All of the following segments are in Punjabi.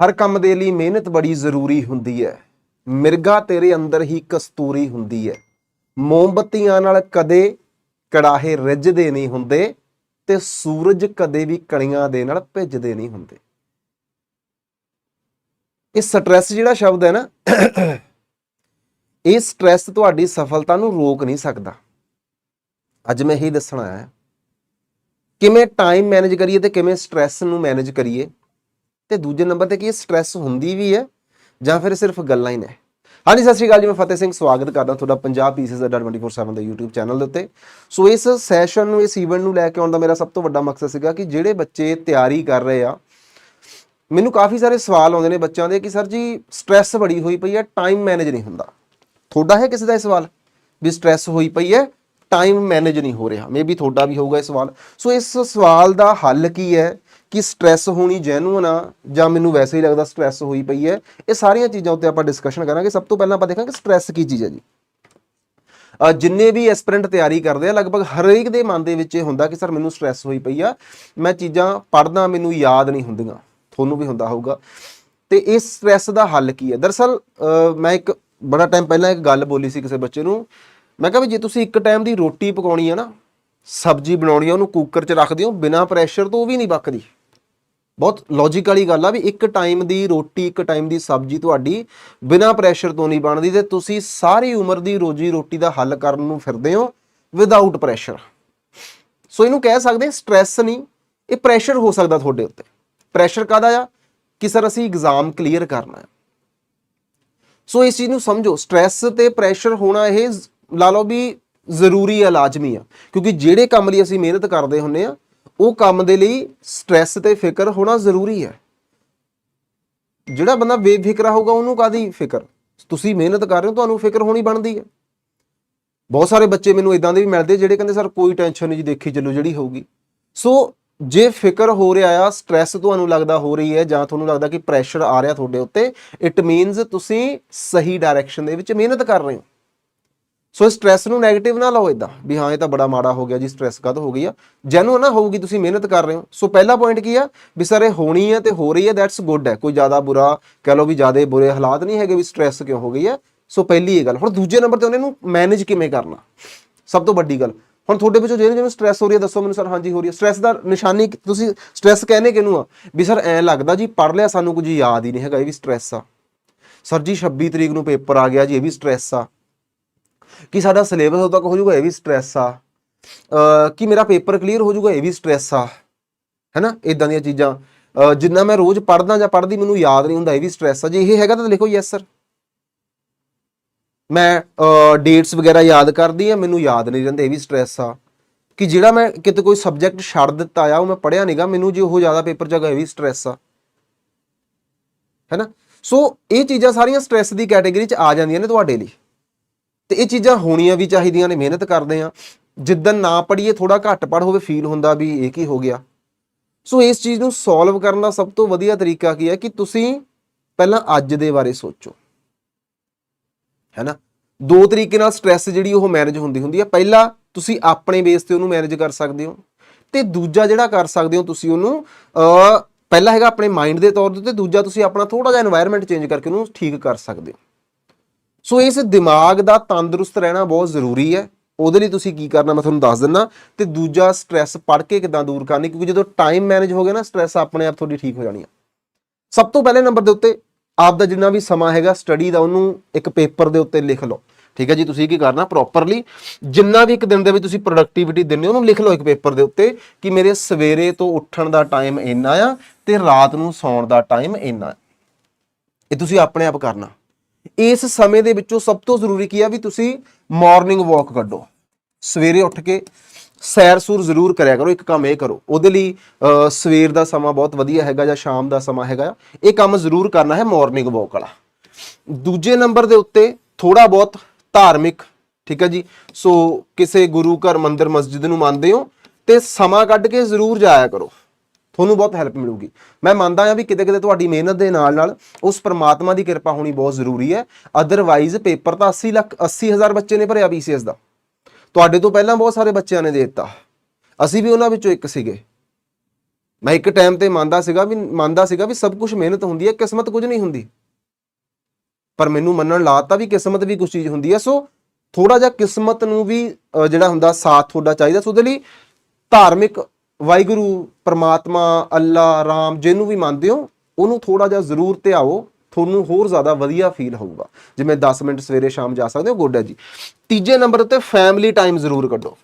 ਹਰ ਕੰਮ ਦੇ ਲਈ ਮਿਹਨਤ ਬੜੀ ਜ਼ਰੂਰੀ ਹੁੰਦੀ ਹੈ। ਮਿਰਗਾ ਤੇਰੇ ਅੰਦਰ ਹੀ ਕਸਤੂਰੀ ਹੁੰਦੀ ਹੈ। ਮੋਮਬੱਤੀਆਂ ਨਾਲ ਕਦੇ ਕੜਾਹੇ ਰਿੱਝਦੇ ਨਹੀਂ ਹੁੰਦੇ ਤੇ ਸੂਰਜ ਕਦੇ ਵੀ ਕਣੀਆਂ ਦੇ ਨਾਲ ਭਿੱਜਦੇ ਨਹੀਂ ਹੁੰਦੇ। ਇਹ ਸਟ੍ਰੈਸ ਜਿਹੜਾ ਸ਼ਬਦ ਹੈ ਨਾ, ਇਹ ਸਟ੍ਰੈਸ ਤੁਹਾਡੀ ਸਫਲਤਾ ਨੂੰ ਰੋਕ ਨਹੀਂ ਸਕਦਾ। ਅੱਜ ਮੈਂ ਇਹੀ ਦੱਸਣਾ ਹੈ। ਕਿਵੇਂ ਟਾਈਮ ਮੈਨੇਜ ਕਰੀਏ ਤੇ ਕਿਵੇਂ ਸਟ੍ਰੈਸ ਨੂੰ ਮੈਨੇਜ ਕਰੀਏ? ਤੇ ਦੂਜੇ ਨੰਬਰ ਤੇ ਕੀ ਸਟ੍ਰੈਸ ਹੁੰਦੀ ਵੀ ਹੈ ਜਾਂ ਫਿਰ ਸਿਰਫ ਗੱਲਾਂ ਹੀ ਨੇ। ਹਾਂਜੀ, ਸਤਿ ਸ਼੍ਰੀ ਅਕਾਲ ਜੀ, ਮੈਂ ਫਤਿਹ ਸਿੰਘ, ਸਵਾਗਤ ਕਰਦਾ ਤੁਹਾਡਾ ਪੰਜਾਬ ਪੀਸੀਸ ਦਾ 24/7 ਦੇ YouTube ਚੈਨਲ ਦੇ ਉੱਤੇ। ਸੋ ਇਸ ਸੈਸ਼ਨ ਨੂੰ, ਇਸ ਇਵੈਂਟ ਨੂੰ ਲੈ ਕੇ ਆਉਣ ਦਾ ਮੇਰਾ ਸਭ ਤੋਂ ਵੱਡਾ ਮਕਸਦ ਸੀਗਾ ਕਿ ਜਿਹੜੇ ਬੱਚੇ ਤਿਆਰੀ ਕਰ ਰਹੇ ਆ, ਮੈਨੂੰ ਕਾਫੀ ਸਾਰੇ ਸਵਾਲ ਆਉਂਦੇ ਨੇ ਬੱਚਿਆਂ ਦੇ ਕਿ ਸਰ ਜੀ ਸਟ੍ਰੈਸ ਬੜੀ ਹੋਈ ਪਈ ਹੈ ਟਾਈਮ ਮੈਨੇਜ ਨਹੀਂ ਹੁੰਦਾ। ਤੁਹਾਡਾ ਹੈ ਕਿਸੇ ਦਾ ਇਹ ਸਵਾਲ? ਵੀ ਸਟ੍ਰੈਸ ਹੋਈ ਪਈ ਹੈ ਟਾਈਮ ਮੈਨੇਜ ਨਹੀਂ ਹੋ ਰਿਹਾ। ਮੇਬੀ ਤੁਹਾਡਾ ਵੀ ਹੋਊਗਾ ਇਹ ਸਵਾਲ। ਸੋ ਇਸ ਸਵਾਲ ਦਾ ਹੱਲ ਕੀ ਹੈ? ਕਿ ਸਟ੍ਰੈਸ ਹੋਣੀ ਜੈਨੂਨ ਆ, ਜਾਂ ਮੈਨੂੰ ਵੈਸੇ ਹੀ ਲੱਗਦਾ ਸਟ੍ਰੈਸ ਹੋਈ ਪਈ ਹੈ, ਇਹ ਸਾਰੀਆਂ ਚੀਜ਼ਾਂ ਉੱਤੇ ਆਪਾਂ ਡਿਸਕਸ਼ਨ ਕਰਾਂਗੇ। ਸਭ ਤੋਂ ਪਹਿਲਾਂ ਆਪਾਂ ਦੇਖਾਂਗੇ ਸਟ੍ਰੈਸ ਕੀ ਚੀਜ਼ ਹੈ ਜੀ। ਜਿੰਨੇ ਵੀ ਐਸਪੀਰੈਂਟ ਤਿਆਰੀ ਕਰਦੇ ਆ, ਲਗਭਗ ਹਰੇਕ ਦੇ ਮਨ ਦੇ ਵਿੱਚ ਇਹ ਹੁੰਦਾ ਕਿ ਸਰ ਮੈਨੂੰ ਸਟ੍ਰੈਸ ਹੋਈ ਪਈ ਆ, ਮੈਂ ਚੀਜ਼ਾਂ ਪੜ੍ਹਦਾ, ਮੈਨੂੰ ਯਾਦ ਨਹੀਂ ਹੁੰਦੀਆਂ। ਤੁਹਾਨੂੰ ਵੀ ਹੁੰਦਾ ਹੋਊਗਾ। ਤੇ ਇਸ ਸਟ੍ਰੈਸ ਦਾ ਹੱਲ ਕੀ ਹੈ? ਦਰਸਲ ਮੈਂ ਇੱਕ ਬੜਾ ਟਾਈਮ ਪਹਿਲਾਂ ਇੱਕ ਗੱਲ ਬੋਲੀ ਸੀ ਕਿਸੇ ਬੱਚੇ ਨੂੰ। ਮੈਂ ਕਿਹਾ ਵੀ ਜੇ ਤੁਸੀਂ ਇੱਕ ਟਾਈਮ ਦੀ ਰੋਟੀ ਪਕਾਉਣੀ ਆ ਨਾ, ਸਬਜ਼ੀ ਬਣਾਉਣੀ ਆ, ਉਹਨੂੰ ਕੁੱਕਰ 'ਚ ਰੱਖਦੇ ਹੋ ਬਿਨਾਂ ਪ੍ਰੈਸ਼ਰ ਤੋਂ ਉਹ ਵੀ ਨਹੀਂ ਪੱਕਦੀ। ਬਹੁਤ ਲੌਜੀਕ ਵਾਲੀ ਗੱਲ ਆ ਵੀ ਇੱਕ ਟਾਈਮ ਦੀ ਰੋਟੀ, ਇੱਕ ਟਾਈਮ ਦੀ ਸਬਜ਼ੀ ਤੁਹਾਡੀ ਬਿਨਾਂ ਪ੍ਰੈਸ਼ਰ ਤੋਂ ਨਹੀਂ ਬਣਦੀ ਤੇ ਤੁਸੀਂ ਸਾਰੀ ਉਮਰ ਦੀ ਰੋਜੀ ਰੋਟੀ ਦਾ ਹੱਲ ਕਰਨ ਨੂੰ ਫਿਰਦੇ ਹੋ ਵਿਦਆਊਟ ਪ੍ਰੈਸ਼ਰ ਸੋ ਇਹਨੂੰ ਕਹਿ ਸਕਦੇ ਸਟ੍ਰੈਸ ਨਹੀਂ, ਇਹ ਪ੍ਰੈਸ਼ਰ ਹੋ ਸਕਦਾ ਤੁਹਾਡੇ ਉੱਤੇ। ਪ੍ਰੈਸ਼ਰ ਕਾਦਾ ਆ? ਕਿ ਸਰ ਅਸੀਂ ਐਗਜ਼ਾਮ ਕਲੀਅਰ ਕਰਨਾ ਹੈ। ਸੋ ਇਸ ਚੀਜ਼ ਨੂੰ ਸਮਝੋ ਸਟ੍ਰੈਸ ਤੇ ਪ੍ਰੈਸ਼ਰ ਹੋਣਾ ਇਹ ਲਾ ਲਓ ਵੀ ਜ਼ਰੂਰੀ ਆ, ਲਾਜ਼ਮੀ ਆ। ਕਿਉਂਕਿ ਜਿਹੜੇ ਕੰਮ ਲਈ ਅਸੀਂ ਮਿਹਨਤ ਕਰਦੇ ਹੁੰਨੇ ਆ ਉਹ ਕੰਮ ਦੇ ਲਈ ਸਟ੍ਰੈਸ ਤੇ ਫਿਕਰ ਹੋਣਾ ਜ਼ਰੂਰੀ ਹੈ। ਜਿਹੜਾ ਬੰਦਾ ਬੇਫਿਕਰਾ ਹੋਊਗਾ, ਉਹਨੂੰ ਕਾਦੀ ਫਿਕਰ? ਤੁਸੀਂ ਮਿਹਨਤ ਕਰ ਰਹੇ ਹੋ, ਤੁਹਾਨੂੰ ਫਿਕਰ ਹੋਣੀ ਬਣਦੀ ਹੈ। ਬਹੁਤ ਸਾਰੇ ਬੱਚੇ ਮੈਨੂੰ ਇਦਾਂ ਦੇ ਵੀ ਮਿਲਦੇ, ਜਿਹੜੇ ਕਹਿੰਦੇ, ਸਰ, ਕੋਈ ਟੈਨਸ਼ਨ ਨਹੀਂ ਜੀ, ਦੇਖੀ ਚੱਲੋ ਜਿਹੜੀ ਹੋਊਗੀ। ਸੋ ਜੇ ਫਿਕਰ ਹੋ ਰਿਹਾ ਆ ਸਟ੍ਰੈਸ ਤੁਹਾਨੂੰ ਲੱਗਦਾ ਹੋ ਰਹੀ ਹੈ, ਜਾਂ ਤੁਹਾਨੂੰ ਲੱਗਦਾ ਕਿ ਪ੍ਰੈਸ਼ਰ ਆ ਰਿਹਾ ਤੁਹਾਡੇ ਉੱਤੇ ਇਟ ਮੀਨਸ ਤੁਸੀਂ ਸਹੀ ਡਾਇਰੈਕਸ਼ਨ ਦੇ ਵਿੱਚ ਮਿਹਨਤ ਕਰ ਰਹੇ ਹੋ। ਸੋ ਸਟ੍ਰੈਸ ਨੂੰ 네ਗੇਟਿਵ ਨਾ ਲਓ ਇਦਾਂ ਵੀ ਹਾਂ, ਇਹ ਤਾਂ ਬੜਾ ਮਾੜਾ ਹੋ ਗਿਆ ਜੀ ਸਟ੍ਰੈਸ ਕਦ ਹੋ ਗਈ ਆ। ਜੈਨੂਨ ਨਾ ਹੋਊਗੀ, ਤੁਸੀਂ ਮਿਹਨਤ ਕਰ ਰਹੇ ਹੋ। ਸੋ ਪਹਿਲਾ ਪੁਆਇੰਟ ਕੀ ਆ? ਵੀ ਸਰ ਇਹ ਹੋਣੀ ਹੈ ਤੇ ਹੋ ਰਹੀ ਹੈ ਦੈਟਸ ਗੁੱਡ ਹੈ ਕੋਈ ਜ਼ਿਆਦਾ ਬੁਰਾ, ਕਹ ਲਓ ਵੀ ਜ਼ਿਆਦਾ ਬੁਰੇ ਹਾਲਾਤ ਨਹੀਂ ਹੈਗੇ ਵੀ ਸਟ੍ਰੈਸ ਕਿਉਂ ਹੋ ਗਈ ਹੈ ਸੋ ਪਹਿਲੀ ਇਹ ਗੱਲ। ਹੁਣ ਦੂਜੇ ਨੰਬਰ ਤੇ ਉਹਨੇ ਨੂੰ ਮੈਨੇਜ ਕਿਵੇਂ ਕਰਨਾ? ਸਭ ਤੋਂ ਵੱਡੀ ਗੱਲ। ਹੁਣ ਤੁਹਾਡੇ ਵਿੱਚੋਂ ਜਿਹਨੂੰ ਜਿਹਨੂੰ ਸਟ੍ਰੈਸ ਹੋ ਰਹੀ ਹੈ ਦੱਸੋ ਮੈਨੂੰ ਸਰ ਹਾਂਜੀ, ਹੋ ਰਹੀ ਹੈ ਸਟ੍ਰੈਸ ਦਾ ਨਿਸ਼ਾਨੀ ਤੁਸੀਂ ਸਟ੍ਰੈਸ ਕਹਿੰਦੇ ਕਿਹਨੂੰ ਆ? ਵੀ ਸਰ ਐ ਲੱਗਦਾ ਜੀ ਪੜ ਲਿਆ ਸਾਨੂੰ ਕੁਝ ਯਾਦ ਹੀ ਨਹੀਂ ਹੈਗਾ, ਇਹ ਵੀ ਸਟ੍ਰੈਸ ਆ। ਸਰ ਜੀ 26 ਤਰੀਕ ਨੂੰ ਪੇਪਰ ਆ ਗਿਆ ਜੀ, ਇਹ ਵੀ ਸਟ੍ਰੈਸ ਆ। ਕਿ ਸਾਡਾ ਸਿਲੇਬਸ ਉਦੋਂ ਤੱਕ ਹੋ ਜਾਊਗਾ, ਇਹ ਵੀ ਸਟ੍ਰੈਸ ਆ। ਕਿ ਮੇਰਾ ਪੇਪਰ ਕਲੀਅਰ ਹੋ ਜਾਊਗਾ, ਇਹ ਵੀ ਸਟ੍ਰੈਸ ਆ। ਹੈਨਾ? ਇਦਾਂ ਦੀਆਂ ਚੀਜ਼ਾਂ। ਜਿੰਨਾ ਮੈਂ ਰੋਜ਼ ਪੜਦਾ ਜਾਂ ਪੜਦੀ ਮੈਨੂੰ ਯਾਦ ਨਹੀਂ ਹੁੰਦਾ, ਇਹ ਵੀ ਸਟ੍ਰੈਸ ਆ। ਜੇ ਇਹ ਹੈਗਾ ਤਾਂ ਲਿਖੋ ਯੈਸ ਸਰ ਮੈਂ ਡੇਟਸ ਵਗੈਰਾ ਯਾਦ ਕਰਦੀ ਆ, ਮੈਨੂੰ ਯਾਦ ਨਹੀਂ ਰਹਿੰਦੇ, ਇਹ ਵੀ ਸਟ੍ਰੈਸ ਆ। ਕਿ ਜਿਹੜਾ ਮੈਂ ਕਿਤੇ ਕੋਈ ਸਬਜੈਕਟ ਛੱਡ ਦਿੱਤਾ ਆ, ਉਹ ਮੈਂ ਪੜਿਆ ਨਹੀਂਗਾ ਮੈਨੂੰ ਜੇ ਉਹ ਜ਼ਿਆਦਾ ਪੇਪਰ ਚ ਇਹ ਵੀ ਸਟ੍ਰੈਸ ਆ। ਹੈਨਾ? ਸੋ ਇਹ ਚੀਜ਼ਾਂ ਸਾਰੀਆਂ ਸਟ੍ਰੈਸ ਦੀ ਕੈਟਾਗਰੀ ਚ ਆ ਜਾਂਦੀਆਂ ਨੇ ਤੁਹਾਡੇ ਲਈ। ਤੇ ਇਹ ਚੀਜ਼ਾਂ ਹੋਣੀਆਂ ਵੀ ਚਾਹੀਦੀਆਂ ਨੇ, ਮਿਹਨਤ ਕਰਦੇ ਆ ਜਿੱਦਨ ਨਾ ਪੜੀਏ ਥੋੜਾ ਘੱਟ ਪੜ ਹੋਵੇ ਫੀਲ ਹੁੰਦਾ ਵੀ ਇਹ ਕੀ ਹੋ ਗਿਆ। ਸੋ ਇਸ ਚੀਜ਼ ਨੂੰ ਸੋਲਵ ਕਰਨ ਦਾ ਸਭ ਤੋਂ ਵਧੀਆ ਤਰੀਕਾ ਕੀ ਹੈ ਕਿ ਤੁਸੀਂ ਪਹਿਲਾਂ ਅੱਜ ਦੇ ਬਾਰੇ ਸੋਚੋ। ਹੈਨਾ? ਦੋ ਤਰੀਕੇ ਨਾਲ ਸਟ੍ਰੈਸ ਜਿਹੜੀ ਉਹ ਮੈਨੇਜ ਹੁੰਦੀ ਹੁੰਦੀ ਹੈ। ਪਹਿਲਾ ਤੁਸੀਂ ਆਪਣੇ ਬੇਸ ਤੇ ਉਹਨੂੰ ਮੈਨੇਜ ਕਰ ਸਕਦੇ ਹੋ ਤੇ ਦੂਜਾ ਜਿਹੜਾ ਕਰ ਸਕਦੇ ਹੋ ਤੁਸੀਂ ਉਹਨੂੰ ਪਹਿਲਾ ਹੈਗਾ ਆਪਣੇ ਮਾਈਂਡ ਦੇ ਤੌਰ ਤੇ ਦੂਜਾ ਤੁਸੀਂ ਆਪਣਾ ਥੋੜਾ ਜਿਹਾ এনवायरमेंट ਚੇਂਜ ਕਰਕੇ ਉਹਨੂੰ ਠੀਕ ਕਰ ਸਕਦੇ ਹੋ। ਸੋ ਇਸ ਦਿਮਾਗ ਦਾ ਤੰਦਰੁਸਤ ਰਹਿਣਾ ਬਹੁਤ ਜ਼ਰੂਰੀ ਹੈ। ਉਹਦੇ ਲਈ ਤੁਸੀਂ ਕੀ ਕਰਨਾ ਮੈਂ ਤੁਹਾਨੂੰ ਦੱਸ ਦਿੰਦਾ। ਤੇ ਦੂਜਾ ਸਟ੍ਰੈਸ ਪੜ ਕੇ ਕਿਦਾਂ ਦੂਰ ਕਰਨੀ, ਕਿਉਂਕਿ ਜਦੋਂ ਟਾਈਮ ਮੈਨੇਜ ਹੋ ਗਿਆ ਨਾ ਸਟ੍ਰੈਸ ਆਪਣੇ ਆਪ ਤੁਹਾਡੀ ਠੀਕ ਹੋ ਜਾਣੀ ਆ ਸਭ ਤੋਂ ਪਹਿਲੇ ਨੰਬਰ ਦੇ ਉੱਤੇ ਆਪ ਦਾ ਜਿੰਨਾ ਵੀ ਸਮਾਂ ਹੈਗਾ ਸਟੱਡੀ ਦਾ ਉਹਨੂੰ ਇੱਕ ਪੇਪਰ ਦੇ ਉੱਤੇ ਲਿਖ ਲਓ। ਠੀਕ ਹੈ ਜੀ, ਤੁਸੀਂ ਕੀ ਕਰਨਾ ਪ੍ਰੋਪਰਲੀ ਜਿੰਨਾ ਵੀ ਇੱਕ ਦਿਨ ਦੇ ਵਿੱਚ ਤੁਸੀਂ ਪ੍ਰੋਡਕਟਿਵਿਟੀ ਦਿੰਦੇ ਹੋ, ਉਹਨੂੰ ਲਿਖ ਲਓ ਇੱਕ ਪੇਪਰ ਦੇ ਉੱਤੇ ਕਿ ਮੇਰੇ ਸਵੇਰੇ ਤੋਂ ਉੱਠਣ ਦਾ ਟਾਈਮ ਇੰਨਾ ਆ ਤੇ ਰਾਤ ਨੂੰ ਸੌਣ ਦਾ ਟਾਈਮ ਇੰਨਾ ਇਹ ਤੁਸੀਂ ਆਪਣੇ ਆਪ ਕਰਨਾ। ਇਸ ਸਮੇਂ ਦੇ ਵਿੱਚੋਂ ਸਭ ਤੋਂ ਜ਼ਰੂਰੀ ਕੀ ਆ ਵੀ ਤੁਸੀਂ ਮਾਰਨਿੰਗ ਵਾਕ ਕੱਢੋ। ਸਵੇਰੇ ਉੱਠ ਕੇ ਸੈਰ ਸੂਰ ਜ਼ਰੂਰ ਕਰਿਆ ਕਰੋ, ਇੱਕ ਕੰਮ ਇਹ ਕਰੋ, ਉਹਦੇ ਲਈ ਸਵੇਰ ਦਾ ਸਮਾਂ ਬਹੁਤ ਵਧੀਆ ਹੈਗਾ ਜਾਂ ਸ਼ਾਮ ਦਾ ਸਮਾਂ ਹੈਗਾ, ਇਹ ਕੰਮ ਜ਼ਰੂਰ ਕਰਨਾ ਹੈ ਮਾਰਨਿੰਗ ਵਾਕ ਵਾਲਾ। ਦੂਜੇ ਨੰਬਰ ਦੇ ਉੱਤੇ ਥੋੜਾ ਬਹੁਤ ਧਾਰਮਿਕ, ਠੀਕ ਹੈ ਜੀ, ਸੋ ਕਿਸੇ ਗੁਰੂ ਘਰ ਮੰਦਿਰ ਮਸਜਿਦ ਨੂੰ ਮੰਨਦੇ ਹੋ ਤੇ ਸਮਾਂ ਕੱਢ ਕੇ ਜ਼ਰੂਰ ਜਾਇਆ ਕਰੋ। ਤੁਹਾਨੂੰ ਬਹੁਤ ਹੈਲਪ ਮਿਲੂਗੀ। ਮੈਂ ਮੰਨਦਾ ਹਾਂ ਵੀ ਕਿਤੇ ਕਿਤੇ ਤੁਹਾਡੀ ਮਿਹਨਤ ਦੇ ਨਾਲ ਨਾਲ ਉਸ ਪਰਮਾਤਮਾ ਦੀ ਕਿਰਪਾ ਹੋਣੀ ਬਹੁਤ ਜ਼ਰੂਰੀ ਹੈ। ਅਦਰਵਾਈਜ਼ ਪੇਪਰ ਤਾਂ 80 ਲੱਖ 80 ਹਜ਼ਾਰ ਬੱਚੇ ਨੇ ਭਰਿਆ BCS ਦਾ। ਤੁਹਾਡੇ ਤੋਂ ਪਹਿਲਾਂ ਬਹੁਤ ਸਾਰੇ ਬੱਚਿਆਂ ਨੇ ਦੇ ਦਿੱਤਾ। ਅਸੀਂ ਵੀ ਉਹਨਾਂ ਵਿੱਚੋਂ ਇੱਕ ਸੀਗੇ। ਮੈਂ ਇੱਕ ਟਾਈਮ ਤੇ ਮੰਨਦਾ ਸੀਗਾ ਵੀ, ਮੰਨਦਾ ਸੀਗਾ ਵੀ ਸਭ ਕੁਝ ਮਿਹਨਤ ਹੁੰਦੀ ਹੈ, ਕਿਸਮਤ ਕੁਝ ਨਹੀਂ ਹੁੰਦੀ। ਪਰ ਮੈਨੂੰ ਮੰਨਣ ਲਾਤਾ ਵੀ ਕਿਸਮਤ ਵੀ ਕੁਝ ਚੀਜ਼ ਹੁੰਦੀ ਹੈ। ਸੋ ਥੋੜਾ ਜਿਹਾ ਕਿਸਮਤ ਨੂੰ ਵੀ ਜਿਹੜਾ ਹੁੰਦਾ ਸਾਥ ਤੁਹਾਡਾ ਚਾਹੀਦਾ। ਸੋ ਉਹਦੇ ਲਈ ਧਾਰਮਿਕ ਵਾਹਿਗੁਰੂ, ਪਰਮਾਤਮਾ, ਅੱਲਾ, ਰਾਮ, ਜਿਹਨੂੰ ਵੀ ਮੰਨਦੇ ਹੋ, ਉਹਨੂੰ ਥੋੜਾ ਜਿਹਾ ਜ਼ਰੂਰ ਧਿਆਓ, ਤੁਹਾਨੂੰ ਹੋਰ ਜ਼ਿਆਦਾ ਵਧੀਆ ਫੀਲ ਹੋਊਗਾ। ਜਿਵੇਂ 10 ਮਿੰਟ ਸਵੇਰੇ ਸ਼ਾਮ ਜਾ ਸਕਦੇ ਹੋ, ਗੋਡਾ ਜੀ। ਤੀਜੇ ਨੰਬਰ ਉੱਤੇ ਫੈਮਿਲੀ ਟਾਈਮ ਜ਼ਰੂਰ ਕੱਢੋ।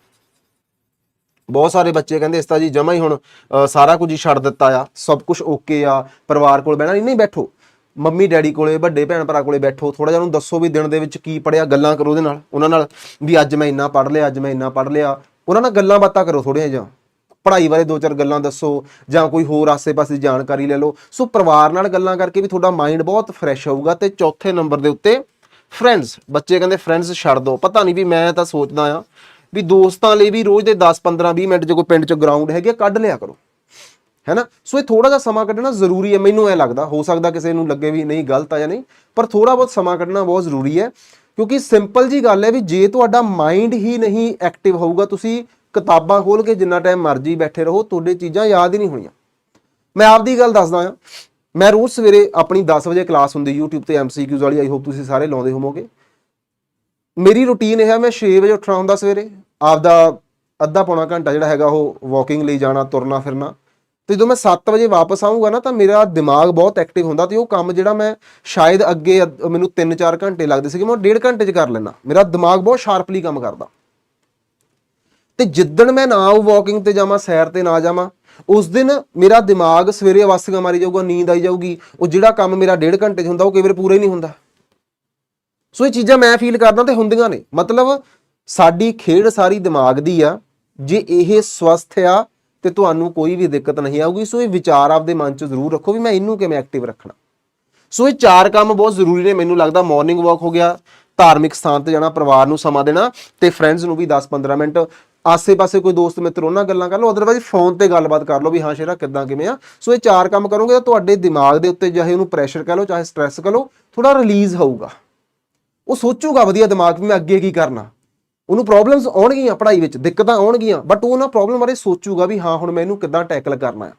ਬਹੁਤ ਸਾਰੇ ਬੱਚੇ ਕਹਿੰਦੇ, ਇਸ ਤਾਂ ਜੀ ਜਮਾ ਹੀ ਹੁਣ ਸਾਰਾ ਕੁਝ ਹੀ ਛੱਡ ਦਿੱਤਾ ਆ, ਸਭ ਕੁਝ ਓਕੇ ਆ, ਪਰਿਵਾਰ ਕੋਲ ਬਹਿਣਾ ਨਹੀਂ ਨਹੀਂ ਬੈਠੋ। ਮੰਮੀ, ਡੈਡੀ ਕੋਲੇ, ਵੱਡੇ ਭੈਣ ਭਰਾ ਕੋਲੇ ਬੈਠੋ ਥੋੜਾ ਜਿਹਾ ਉਹਨੂੰ ਦੱਸੋ ਵੀ ਦਿਨ ਦੇ ਵਿੱਚ ਕੀ ਪੜਿਆ ਗੱਲਾਂ ਕਰੋ ਉਹਦੇ ਨਾਲ, ਉਹਨਾਂ ਨਾਲ, ਵੀ ਅੱਜ ਮੈਂ ਇੰਨਾ ਪੜ ਲਿਆ, ਅੱਜ ਮੈਂ ਇੰਨਾ ਪੜ ਲਿਆ। ਉਹਨਾਂ ਨਾਲ ਗੱਲਾਂ ਬਾਤਾਂ ਕਰੋ ਥੋੜ੍ਹੀਆਂ ਜਿਹਾ ਪੜ੍ਹਾਈ ਬਾਰੇ ਦੋ ਚਾਰ ਗੱਲਾਂ ਦੱਸੋ ਜਾਂ ਕੋਈ ਹੋਰ ਆਸੇ-ਪਾਸੇ ਜਾਣਕਾਰੀ ਲੈ ਲਓ। ਸੋ ਪਰਿਵਾਰ ਨਾਲ ਗੱਲਾਂ ਕਰਕੇ ਵੀ ਤੁਹਾਡਾ ਮਾਈਂਡ ਬਹੁਤ ਫਰੈਸ਼ ਹੋਊਗਾ ਤੇ ਚੌਥੇ ਨੰਬਰ ਦੇ ਉੱਤੇ ਫਰੈਂਡਸ ਬੱਚੇ ਕਹਿੰਦੇ ਫਰੈਂਡਸ ਛੱਡ ਦਿਓ ਪਤਾ ਨਹੀਂ ਵੀ ਮੈਂ ਤਾਂ ਸੋਚਦਾ ਆ ਵੀ ਦੋਸਤਾਂ ਲਈ ਵੀ ਰੋਜ਼ ਦੇ 10 15 20 ਮਿੰਟ ਜੇ ਕੋਈ ਪਿੰਡ 'ਚ ਗਰਾਊਂਡ ਹੈਗੇ ਆ, ਕੱਢ ਲਿਆ ਕਰੋ। ਹੈਨਾ? ਸੋ ਇਹ ਥੋੜਾ ਜਿਹਾ ਸਮਾਂ ਕੱਢਣਾ ਜ਼ਰੂਰੀ ਹੈ। ਮੈਨੂੰ ਐ ਲੱਗਦਾ ਹੋ ਸਕਦਾ ਕਿਸੇ ਨੂੰ ਲੱਗੇ ਵੀ ਨਹੀਂ ਗਲਤ ਆ ਜਾਂ ਨਹੀਂ ਪਰ ਥੋੜਾ ਬਹੁਤ ਸਮਾਂ ਕੱਢਣਾ ਬਹੁਤ ਜ਼ਰੂਰੀ ਹੈ। ਕਿਉਂਕਿ ਸਿੰਪਲ ਜੀ ਗੱਲ ਹੈ ਵੀ ਜੇ ਤੁਹਾਡਾ ਮਾਈਂਡ ਹੀ ਨਹੀਂ ਐਕਟਿਵ ਹੋਊਗਾ ਤੁਸੀਂ ਕਿਤਾਬਾਂ ਖੋਲ ਕੇ ਜਿੰਨਾ ਟਾਈਮ ਮਰਜ਼ੀ ਬੈਠੇ ਰਹੋ, ਤੁਹਾਡੇ ਚੀਜ਼ਾਂ ਯਾਦ ਹੀ ਨਹੀਂ ਹੋਣੀਆਂ। ਮੈਂ ਆਪਦੀ ਗੱਲ ਦੱਸਦਾ ਆ ਮੈਂ ਰੋਜ਼ ਸਵੇਰੇ ਆਪਣੀ 10 ਵਜੇ ਕਲਾਸ ਹੁੰਦੀ YouTube ਤੇ MCQs ਵਾਲੀ ਆਈ ਹੋਪ ਤੁਸੀਂ ਸਾਰੇ ਲਾਉਂਦੇ ਹੋਵੋਗੇ। ਮੇਰੀ ਰੁਟੀਨ ਇਹ ਹੈ, ਮੈਂ 6 ਵਜੇ ਉੱਠਣਾ ਹੁੰਦਾ ਸਵੇਰੇ। ਆਪਦਾ ਅੱਧਾ ਪੌਣਾ ਘੰਟਾ ਜਿਹੜਾ ਹੈਗਾ ਉਹ ਵਾਕਿੰਗ ਲਈ ਜਾਣਾ, ਤੁਰਨਾ, ਫਿਰਨਾ। ਤੇ ਜਦੋਂ ਮੈਂ 7 ਵਜੇ ਵਾਪਸ ਆਉਂਗਾ ਨਾ, ਤਾਂ ਮੇਰਾ ਦਿਮਾਗ ਬਹੁਤ ਐਕਟਿਵ ਹੁੰਦਾ ਤੇ ਉਹ ਕੰਮ ਜਿਹੜਾ ਮੈਂ ਸ਼ਾਇਦ ਅੱਗੇ ਅੱਧ- ਮੈਨੂੰ 3-4 ਘੰਟੇ ਲੱਗਦੇ ਸੀਗੇ, ਮੈਂ ਉਹ ਡੇਢ ਘੰਟੇ 'ਚ ਕਰ ਲੈਣਾ ਮੇਰਾ ਦਿਮਾਗ ਬਹੁਤ ਸ਼ਾਰਪਲੀ ਕੰਮ ਕਰਦਾ। ਤੇ ਜਿੱਦਣ ਮੈਂ ਨਾ ਉਹ ਵਾਕਿੰਗ ਤੇ ਜਾਵਾਂ, ਸੈਰ ਤੇ ਨਾ ਜਾਵਾਂ, ਉਸ ਦਿਨ ਮੇਰਾ ਦਿਮਾਗ ਸਵੇਰੇ ਅਵਾਸੀਆਂ ਮਾਰੀ ਜਾਊਗਾ, ਨੀਂਦ ਆਈ ਜਾਊਗੀ। ਉਹ ਜਿਹੜਾ ਕੰਮ ਮੇਰਾ ਡੇਢ ਘੰਟੇ 'ਚ ਹੁੰਦਾ, ਉਹ ਕਈ ਵਾਰ ਪੂਰਾ ਹੀ ਨਹੀਂ ਹੁੰਦਾ। ਸੋ ਇਹ ਚੀਜ਼ਾਂ ਮੈਂ ਫੀਲ ਕਰਦਾ ਤੇ ਹੁੰਦੀਆਂ ਨੇ। ਮਤਲਬ ਸਾਡੀ ਖੇਡ ਸਾਰੀ ਦਿਮਾਗ ਦੀ ਆ। ਜੇ ਇਹ ਸਵਸਥ ਆ ਤੇ ਤੁਹਾਨੂੰ ਕੋਈ ਵੀ ਦਿੱਕਤ ਨਹੀਂ ਆਊਗੀ। ਸੋ ਇਹ ਵਿਚਾਰ ਆਪਦੇ ਮਨ 'ਚ ਜ਼ਰੂਰ ਰੱਖੋ ਵੀ ਮੈਂ ਇਹਨੂੰ ਕਿਵੇਂ ਐਕਟਿਵ ਰੱਖਣਾ। ਸੋ ਇਹ ਚਾਰ ਕੰਮ ਬਹੁਤ ਜ਼ਰੂਰੀ ਨੇ। ਮੈਨੂੰ ਲੱਗਦਾ ਮਾਰਨਿੰਗ ਵਾਕ ਹੋ ਗਿਆ, ਧਾਰਮਿਕ ਸਥਾਨ ਤੇ ਜਾਣਾ, ਪਰਿਵਾਰ ਨੂੰ ਸਮਾਂ ਦੇਣਾ ਤੇ ਫਰੈਂਡਸ ਨੂੰ ਵੀ 10-15 ਮਿੰਟ ਆਸੇ-ਪਾਸੇ ਕੋਈ ਦੋਸਤ, ਮਿੱਤਰ, ਉਹਨਾਂ ਗੱਲਾਂ ਕਰ ਲਓ ਅਦਰਵਾਈਜ਼ ਫੋਨ ਤੇ ਗੱਲਬਾਤ ਕਰ ਲਓ ਵੀ ਹਾਂ ਸ਼ੇਰਾ ਕਿੱਦਾਂ, ਕਿਵੇਂ ਆ। ਸੋ ਇਹ ਚਾਰ ਕੰਮ ਕਰੋਗੇ ਤਾਂ ਤੁਹਾਡੇ ਦਿਮਾਗ ਦੇ ਉੱਤੇ ਚਾਹੇ ਉਹਨੂੰ ਪ੍ਰੈਸ਼ਰ ਕਹ ਲਓ, ਚਾਹੇ ਸਟ੍ਰੈਸ ਕਹ ਲਓ ਥੋੜਾ ਰਿਲੀਜ਼ ਹੋਊਗਾ। ਉਹ ਸੋਚੂਗਾ ਵਧੀਆ ਦਿਮਾਗ ਵੀ ਮੈਂ ਅੱਗੇ ਕੀ ਕਰਨਾ। ਉਹਨੂੰ ਪ੍ਰੋਬਲਮਸ ਆਉਣਗੀਆਂ ਪੜ੍ਹਾਈ ਵਿੱਚ, ਦਿੱਕਤਾਂ ਆਉਣਗੀਆਂ ਬਟ ਉਹ ਨਾ ਪ੍ਰੋਬਲਮ ਬਾਰੇ ਸੋਚੂਗਾ ਵੀ ਹਾਂ, ਹੁਣ ਮੈਂ ਇਹਨੂੰ ਕਿੱਦਾਂ ਟੈਕਲ ਕਰਨਾ ਹੈ